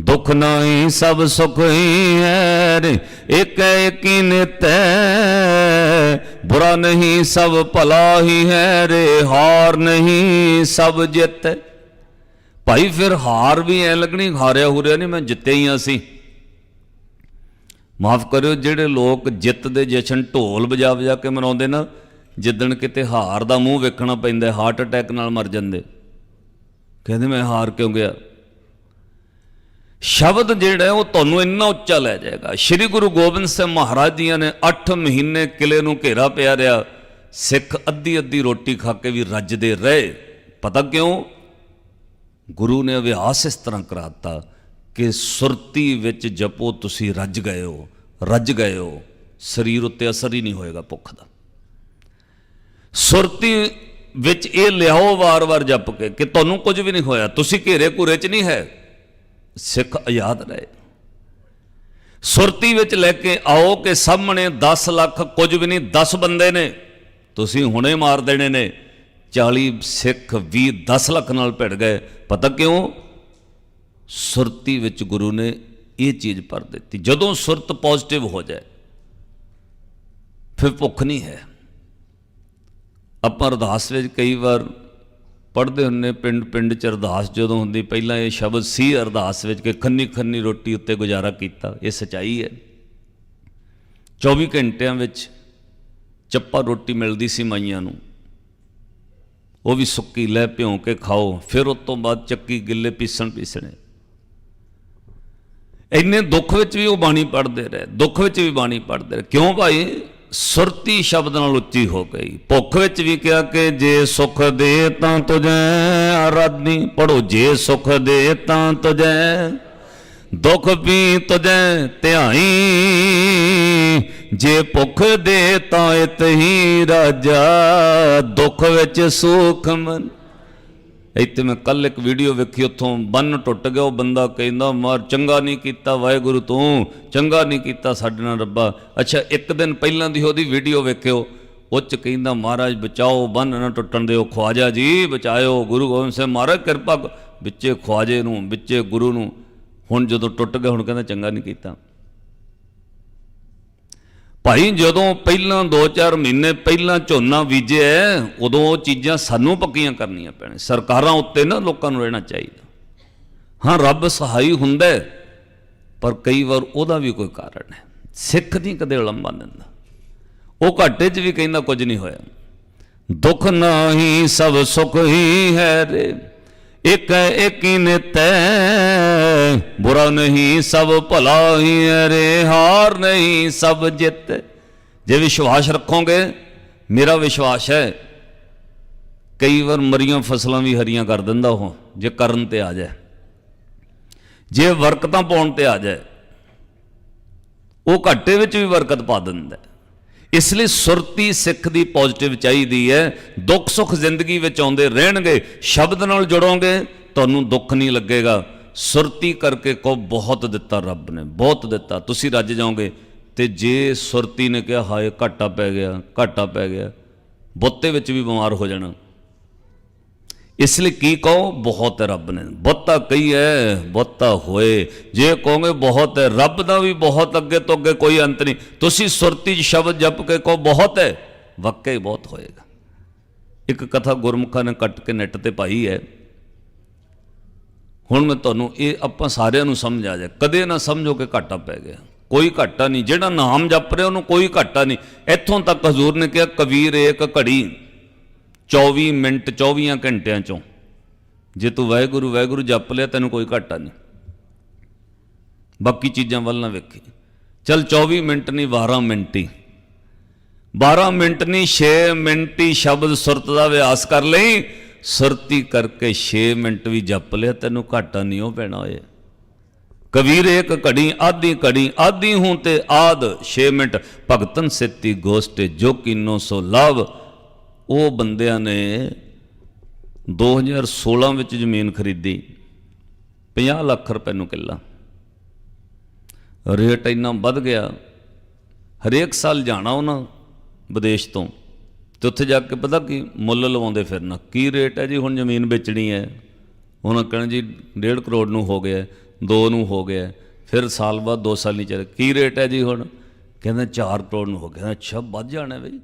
ਦੁੱਖ ਨਾਹੀ ਸਭ ਸੁਖ ਹੀ ਹੈ ਰੇ ਇੱਕ ਏਕੀ ਨਿਤੈ। ਬੁਰਾ ਨਹੀਂ ਸਭ ਭਲਾ ਹੀ ਹੈ ਰੇ ਹਾਰ ਨਹੀਂ ਸਭ ਜਿੱਤ। ਭਾਈ ਫਿਰ ਹਾਰ ਵੀ ਐ ਲੱਗਣੀ, ਹਾਰਿਆ ਹੁਰਿਆ ਨਹੀਂ, ਮੈਂ ਜਿੱਤੇ ਹੀ ਆ ਸੀ ਮਾਫ ਕਰਿਓ, ਜਿਹੜੇ ਲੋਕ ਜਿੱਤ ਦੇ ਜਸ਼ਨ ਢੋਲ ਵਜਾ ਵਜਾ ਕੇ ਮਨਾਉਂਦੇ ਨਾ, ਜਿੱਦਣ ਕਿਤੇ ਹਾਰ ਦਾ ਮੂੰਹ ਵੇਖਣਾ ਪੈਂਦਾ, ਹਾਰਟ ਅਟੈਕ ਨਾਲ ਮਰ ਜਾਂਦੇ। ਕਹਿੰਦੇ ਮੈਂ ਹਾਰ ਕਿਉਂ ਗਿਆ? ਸ਼ਬਦ ਜਿਹੜਾ ਉਹ ਤੁਹਾਨੂੰ ਇੰਨਾ ਉੱਚਾ ਲੈ ਜਾਏਗਾ। ਸ੍ਰੀ ਗੁਰੂ ਗੋਬਿੰਦ ਸਿੰਘ ਮਹਾਰਾਜ ਜੀਆਂ ਨੇ 8 ਮਹੀਨੇ ਕਿਲੇ ਨੂੰ ਘੇਰਾ ਪਿਆ ਰਿਹਾ। ਸਿੱਖ ਅੱਧੀ ਅੱਧੀ ਰੋਟੀ ਖਾ ਕੇ ਵੀ ਰੱਜਦੇ ਰਹੇ। ਪਤਾ ਕਿਉਂ? ਗੁਰੂ ਨੇ ਅਭਿਆਸ ਇਸ ਤਰ੍ਹਾਂ ਕਰਾਤਾ ਕਿ ਸੁਰਤੀ ਵਿੱਚ ਜਪੋ, ਤੁਸੀਂ ਰੱਜ ਗਏ ਹੋ, ਰੱਜ ਗਏ ਹੋ। ਸਰੀਰ ਉੱਤੇ ਅਸਰ ਹੀ ਨਹੀਂ ਹੋਏਗਾ ਭੁੱਖ ਦਾ। ਸੁਰਤੀ ਵਿੱਚ ਇਹ ਲਿਆਓ ਵਾਰ-ਵਾਰ ਜਪ ਕੇ ਕਿ ਤੁਹਾਨੂੰ ਕੁਝ ਵੀ ਨਹੀਂ ਹੋਇਆ। ਤੁਸੀਂ ਘੇਰੇ ਘੂਰੇ 'ਚ ਨਹੀਂ ਹੈ। ਸਿੱਖ ਆਜ਼ਾਦ ਰਹੇ। ਸੁਰਤੀ ਵਿੱਚ ਲੈ ਕੇ ਆਓ ਕਿ ਸਾਹਮਣੇ 10 ਲੱਖ ਕੁਝ ਵੀ ਨਹੀਂ 10 ਬੰਦੇ ਨੇ, ਤੁਸੀਂ ਹੁਣੇ ਮਾਰ ਦੇਣੇ ਨੇ। 40 ਸਿੱਖ 20 10 ਲੱਖ ਨਾਲ ਭਿੜ ਗਏ। ਪਤਾ ਕਿਉਂ? ਸੁਰਤੀ ਵਿੱਚ ਗੁਰੂ ਨੇ ਇਹ ਚੀਜ਼ ਭਰ ਦਿੱਤੀ। ਜਦੋਂ ਸੁਰਤ ਪੋਜ਼ਿਟਿਵ ਹੋ ਜਾਏ, ਫਿਰ ਭੁੱਖ ਨਹੀਂ ਹੈ। ਆਪਾਂ ਅਰਦਾਸ ਵਿੱਚ ਕਈ ਵਾਰ ਪੜ੍ਹਦੇ ਹੁੰਨੇ ਪਿੰਡ ਪਿੰਡ ਚ ਅਰਦਾਸ ਜਦੋਂ ਹੁੰਦੀ, ਪਹਿਲਾਂ ਇਹ ਸ਼ਬਦ ਸੀ ਅਰਦਾਸ ਵਿੱਚ ਕਿ ਖੰਨੀ ਖੰਨੀ ਰੋਟੀ ਉੱਤੇ ਗੁਜ਼ਾਰਾ ਕੀਤਾ। ਇਹ ਸਚਾਈ ਹੈ। 24 ਘੰਟਿਆਂ ਵਿੱਚ ਚੱਪਾ ਰੋਟੀ ਮਿਲਦੀ ਸੀ ਮਾਈਆਂ ਨੂੰ। ਉਹ ਵੀ ਸੁੱਕੀ, ਲੈ ਭਿਉਂ ਕੇ ਖਾਓ, ਫਿਰ ਉਸ ਤੋਂ ਬਾਅਦ ਚੱਕੀ ਗਿੱਲੇ ਪੀਸਣ ਪੀਸਣੇ। ਇੰਨੇ ਦੁੱਖ ਵਿੱਚ ਵੀ ਉਹ ਬਾਣੀ ਪੜ੍ਹਦੇ ਰਹੇ, ਦੁੱਖ ਵਿੱਚ ਵੀ ਬਾਣੀ ਪੜ੍ਹਦੇ ਰਹੇ। ਕਿਉਂ ਭਾਈ? ਸੁਰਤੀ ਸ਼ਬਦ ਨਾਲ ਉੱਚੀ ਹੋ ਗਈ। ਭੁੱਖ ਵਿੱਚ ਵੀ ਕਿਹਾ ਕਿ ਜੇ ਸੁਖ ਦੇ ਤਾਂ ਤੁਝੈ ਆਰਾਧੀ ਪੜੋ ਜੇ ਸੁਖ ਦੇ ਤਾਂ ਤੁਝੈ, ਦੁੱਖ ਵੀ ਤੁਝੈ ਧਿਆਈ, ਜੇ ਭੁੱਖ ਦੇ ਤਾਂ ਇਤ ਹੀ ਰਾਜਾ, ਦੁੱਖ ਵਿੱਚ ਸੁਖ ਮਨ ਇੱਥੇ ਮੈਂ ਕੱਲ ਇੱਕ ਵੀਡੀਓ ਵੇਖੀ, ਉੱਥੋਂ ਬੰਨ ਟੁੱਟ ਗਿਆ, ਉਹ ਬੰਦਾ ਕਹਿੰਦਾ, ਮਾਰ, ਚੰਗਾ ਨਹੀਂ ਕੀਤਾ, ਵਾਹਿਗੁਰੂ ਤੂੰ, ਚੰਗਾ ਨਹੀਂ ਕੀਤਾ ਸਾਡੇ ਨਾਲ ਰੱਬਾ। ਅੱਛਾ, ਇੱਕ ਦਿਨ ਪਹਿਲਾਂ ਦੀ ਉਹਦੀ ਵੀਡੀਓ ਵੇਖਿਓ, ਉਹ ਚ ਕਹਿੰਦਾ, ਮਹਾਰਾਜ, ਬਚਾਓ, ਬੰਨ ਨਾ ਟੁੱਟਣ ਦਿਓ, ਖਵਾਜਾ ਜੀ, ਬਚਾਇਓ, ਗੁਰੂ ਗੋਬਿੰਦ ਸਿੰਘ ਮਹਾਰਾਜ, ਕਿਰਪਾ ਵਿੱਚੇ ਖਵਾਜੇ ਨੂੰ, ਵਿੱਚੇ ਗੁਰੂ ਨੂੰ, ਹੁਣ ਜਦੋਂ ਟੁੱਟ ਗਿਆ, ਹੁਣ ਕਹਿੰਦਾ, ਚੰਗਾ ਨਹੀਂ ਕੀਤਾ। ਭਾਈ ਜਦੋਂ ਪਹਿਲਾਂ 2-4 ਮਹੀਨੇ ਪਹਿਲਾਂ ਝੋਨਾ ਬੀਜਿਆ, ਉਦੋਂ ਉਹ ਚੀਜ਼ਾਂ ਸਾਨੂੰ ਪੱਕੀਆਂ ਕਰਨੀਆਂ ਪੈਣ ਸਰਕਾਰਾਂ ਉੱਤੇ ਨਾ ਲੋਕਾਂ ਨੂੰ ਰਹਿਣਾ ਚਾਹੀਦਾ। ਹਾਂ, ਰੱਬ ਸਹਾਈ ਹੁੰਦਾ ਪਰ ਕਈ ਵਾਰ ਉਹਦਾ ਵੀ ਕੋਈ ਕਾਰਨ ਹੈ। ਸਿੱਖ ਨਹੀਂ ਕਦੇ ਉਲੰਭਾ ਦਿੰਦਾ। ਉਹ ਘਾਟੇ 'ਚ ਵੀ ਕਹਿੰਦਾ ਕੁਝ ਨਹੀਂ ਹੋਇਆ। ਦੁੱਖ ਨਾਹੀ ਸਭ ਸੁਖ ਹੀ ਹੈ ਰੇ। ਇਕ ਇਕੀ ਨਿਤੈ ਬੁਰਾ ਨਹੀਂ ਸਭ ਭਲਾ ਹੀ ਹੈ ਰੇ, ਹਾਰ ਨਹੀਂ ਸਭ ਜਿੱਤ। ਜੇ ਵਿਸ਼ਵਾਸ ਰੱਖੋਗੇ, ਮੇਰਾ ਵਿਸ਼ਵਾਸ ਹੈ, ਕਈ ਵਾਰ ਮਰੀਆਂ ਫਸਲਾਂ ਵੀ ਹਰੀਆਂ ਕਰ ਦਿੰਦਾ ਉਹ, ਜੇ ਕਰਨ ਤੇ ਆ ਜਾਏ। ਜੇ ਵਰਕਤਾਂ ਪਾਉਣ ਤੇ ਆ ਜਾਏ, ਉਹ ਘਾਟੇ ਵਿੱਚ ਵੀ ਬਰਕਤ ਪਾ ਦਿੰਦਾ ਇਸ ਲਈ ਸੁਰਤੀ ਸਿੱਖ ਦੀ ਪੋਜ਼ਿਟਿਵ ਚਾਹੀਦੀ ਹੈ। ਦੁੱਖ ਸੁੱਖ ਜ਼ਿੰਦਗੀ ਵਿੱਚ ਆਉਂਦੇ ਰਹਿਣਗੇ, ਸ਼ਬਦ ਨਾਲ ਜੁੜੋਗੇ, ਤੁਹਾਨੂੰ ਦੁੱਖ ਨਹੀਂ ਲੱਗੇਗਾ। ਸੁਰਤੀ ਕਰਕੇ ਕੋ ਬਹੁਤ ਦਿੱਤਾ ਰੱਬ ਨੇ, ਬਹੁਤ ਦਿੱਤਾ। ਤੁਸੀਂ ਰੱਜ ਜਾਓਗੇ। ਤੇ ਜੇ ਸੁਰਤੀ ਨੇ ਕਿਹਾ, ਹਾਏ, ਘਾਟਾ ਪੈ ਗਿਆ, ਘਾਟਾ ਪੈ ਗਿਆ, ਬੁੱਤੇ ਵਿੱਚ ਵੀ ਬਿਮਾਰ ਹੋ ਜਾਣਾ। ਇਸ ਲਈ ਕੀ ਕਹੋ? ਬਹੁਤ ਹੈ ਰੱਬ ਨੇ। ਬਹੁਤਾ ਕਹੀ ਹੈ ਬਹੁਤਾ ਹੋਏ। ਜੇ ਕਹੋਗੇ ਬਹੁਤ ਹੈ, ਰੱਬ ਦਾ ਵੀ ਬਹੁਤ ਅੱਗੇ ਤੋਂ ਅੱਗੇ ਕੋਈ ਅੰਤ ਨਹੀਂ। ਤੁਸੀਂ ਸੁਰਤੀ 'ਚ ਸ਼ਬਦ ਜਪ ਕੇ ਕਹੋ, ਬਹੁਤ ਹੈ ਵਾਕਈ ਬਹੁਤ ਹੋਏਗਾ। ਇੱਕ ਕਥਾ ਗੁਰਮੁਖਾਂ ਨੇ ਕੱਟ ਕੇ ਨੈਟ ਤੇ ਪਾਈ ਹੈ। ਹੁਣ ਮੈਂ ਤੁਹਾਨੂੰ ਇਹ ਆਪਾਂ ਸਾਰਿਆਂ ਨੂੰ ਸਮਝ ਆ ਜਾਏ। ਕਦੇ ਨਾ ਸਮਝੋ ਕਿ ਘਾਟਾ ਪੈ ਗਿਆ। ਕੋਈ ਘਾਟਾ ਨਹੀਂ। ਜਿਹੜਾ ਨਾਮ ਜਪ ਰਿਹਾ, ਉਹਨੂੰ ਕੋਈ ਘਾਟਾ ਨਹੀਂ। ਇੱਥੋਂ ਤੱਕ ਹਜ਼ੂਰ ਨੇ ਕਿਹਾ, ਕਬੀਰ ਇੱਕ ਘੜੀ। 24 ਮਿੰਟ 24 ਘੰਟਿਆਂ ਚੋਂ। ਜੇ ਤੂੰ ਵਾਹਿਗੁਰੂ ਵਾਹਿਗੁਰੂ ਜਪ ਲਿਆ, ਤੈਨੂੰ ਕੋਈ ਘਾਟਾ ਨਹੀਂ। ਬਾਕੀ ਚੀਜ਼ਾਂ ਵੱਲ ਨਾ ਵੇਖੀ। ਚਲ 24 ਮਿੰਟ ਨਹੀਂ 12 ਮਿੰਟ ਹੀ। 12 ਮਿੰਟ ਨਹੀਂ 6 ਮਿੰਟ ਹੀ ਸ਼ਬਦ ਸੁਰਤ ਦਾ ਅਭਿਆਸ ਕਰ ਲਈ। ਸੁਰਤੀ ਕਰਕੇ 6 ਮਿੰਟ ਵੀ ਜਪ ਲਿਆ, ਤੈਨੂੰ ਘਾਟਾ ਨਹੀਂ, ਉਹ ਪੈਣਾ ਹੋਏ ਕਬੀਰ ਇੱਕ ਘੜੀ, ਆਧੀ ਘੜੀ, ਆਧੀ ਹੂੰ ਤੇ ਆਦ 6 ਮਿੰਟ। ਭਗਤਨ ਸਿੱਤੀ ਗੋਸਟੇ, ਜੋ ਕੀਨੋ ਸੋ ਲਾਭ। ਉਹ ਬੰਦਿਆਂ ਨੇ 2016 ਵਿੱਚ ਜ਼ਮੀਨ ਖਰੀਦੀ 50 ਲੱਖ ਰੁਪਏ ਨੂੰ ਕਿੱਲਾ। ਰੇਟ ਇੰਨਾ ਵੱਧ ਗਿਆ, ਹਰੇਕ ਸਾਲ ਜਾਣਾ ਉਹਨਾਂ ਵਿਦੇਸ਼ ਤੋਂ, ਤੇ ਉੱਥੇ ਜਾ ਕੇ ਪਤਾ ਕੀ ਮੁੱਲ ਲਵਾਉਂਦੇ ਫਿਰਨਾ। ਕੀ ਰੇਟ ਹੈ ਜੀ, ਹੁਣ ਜ਼ਮੀਨ ਵੇਚਣੀ ਹੈ। ਉਹਨਾਂ ਕਹਿਣਾ ਜੀ 1.5 ਕਰੋੜ ਨੂੰ ਹੋ ਗਿਆ 2 ਨੂੰ ਹੋ ਗਿਆ, ਫਿਰ ਸਾਲ ਬਾਅਦ 2 ਸਾਲ ਨਹੀਂ ਚੱਲ, ਕੀ ਰੇਟ ਹੈ ਜੀ ਹੁਣ? ਕਹਿੰਦਾ 4 ਕਰੋੜ ਨੂੰ ਹੋ ਗਿਆ। ਅੱਛਾ, ਵੱਧ ਜਾਣਾ ਬਈ।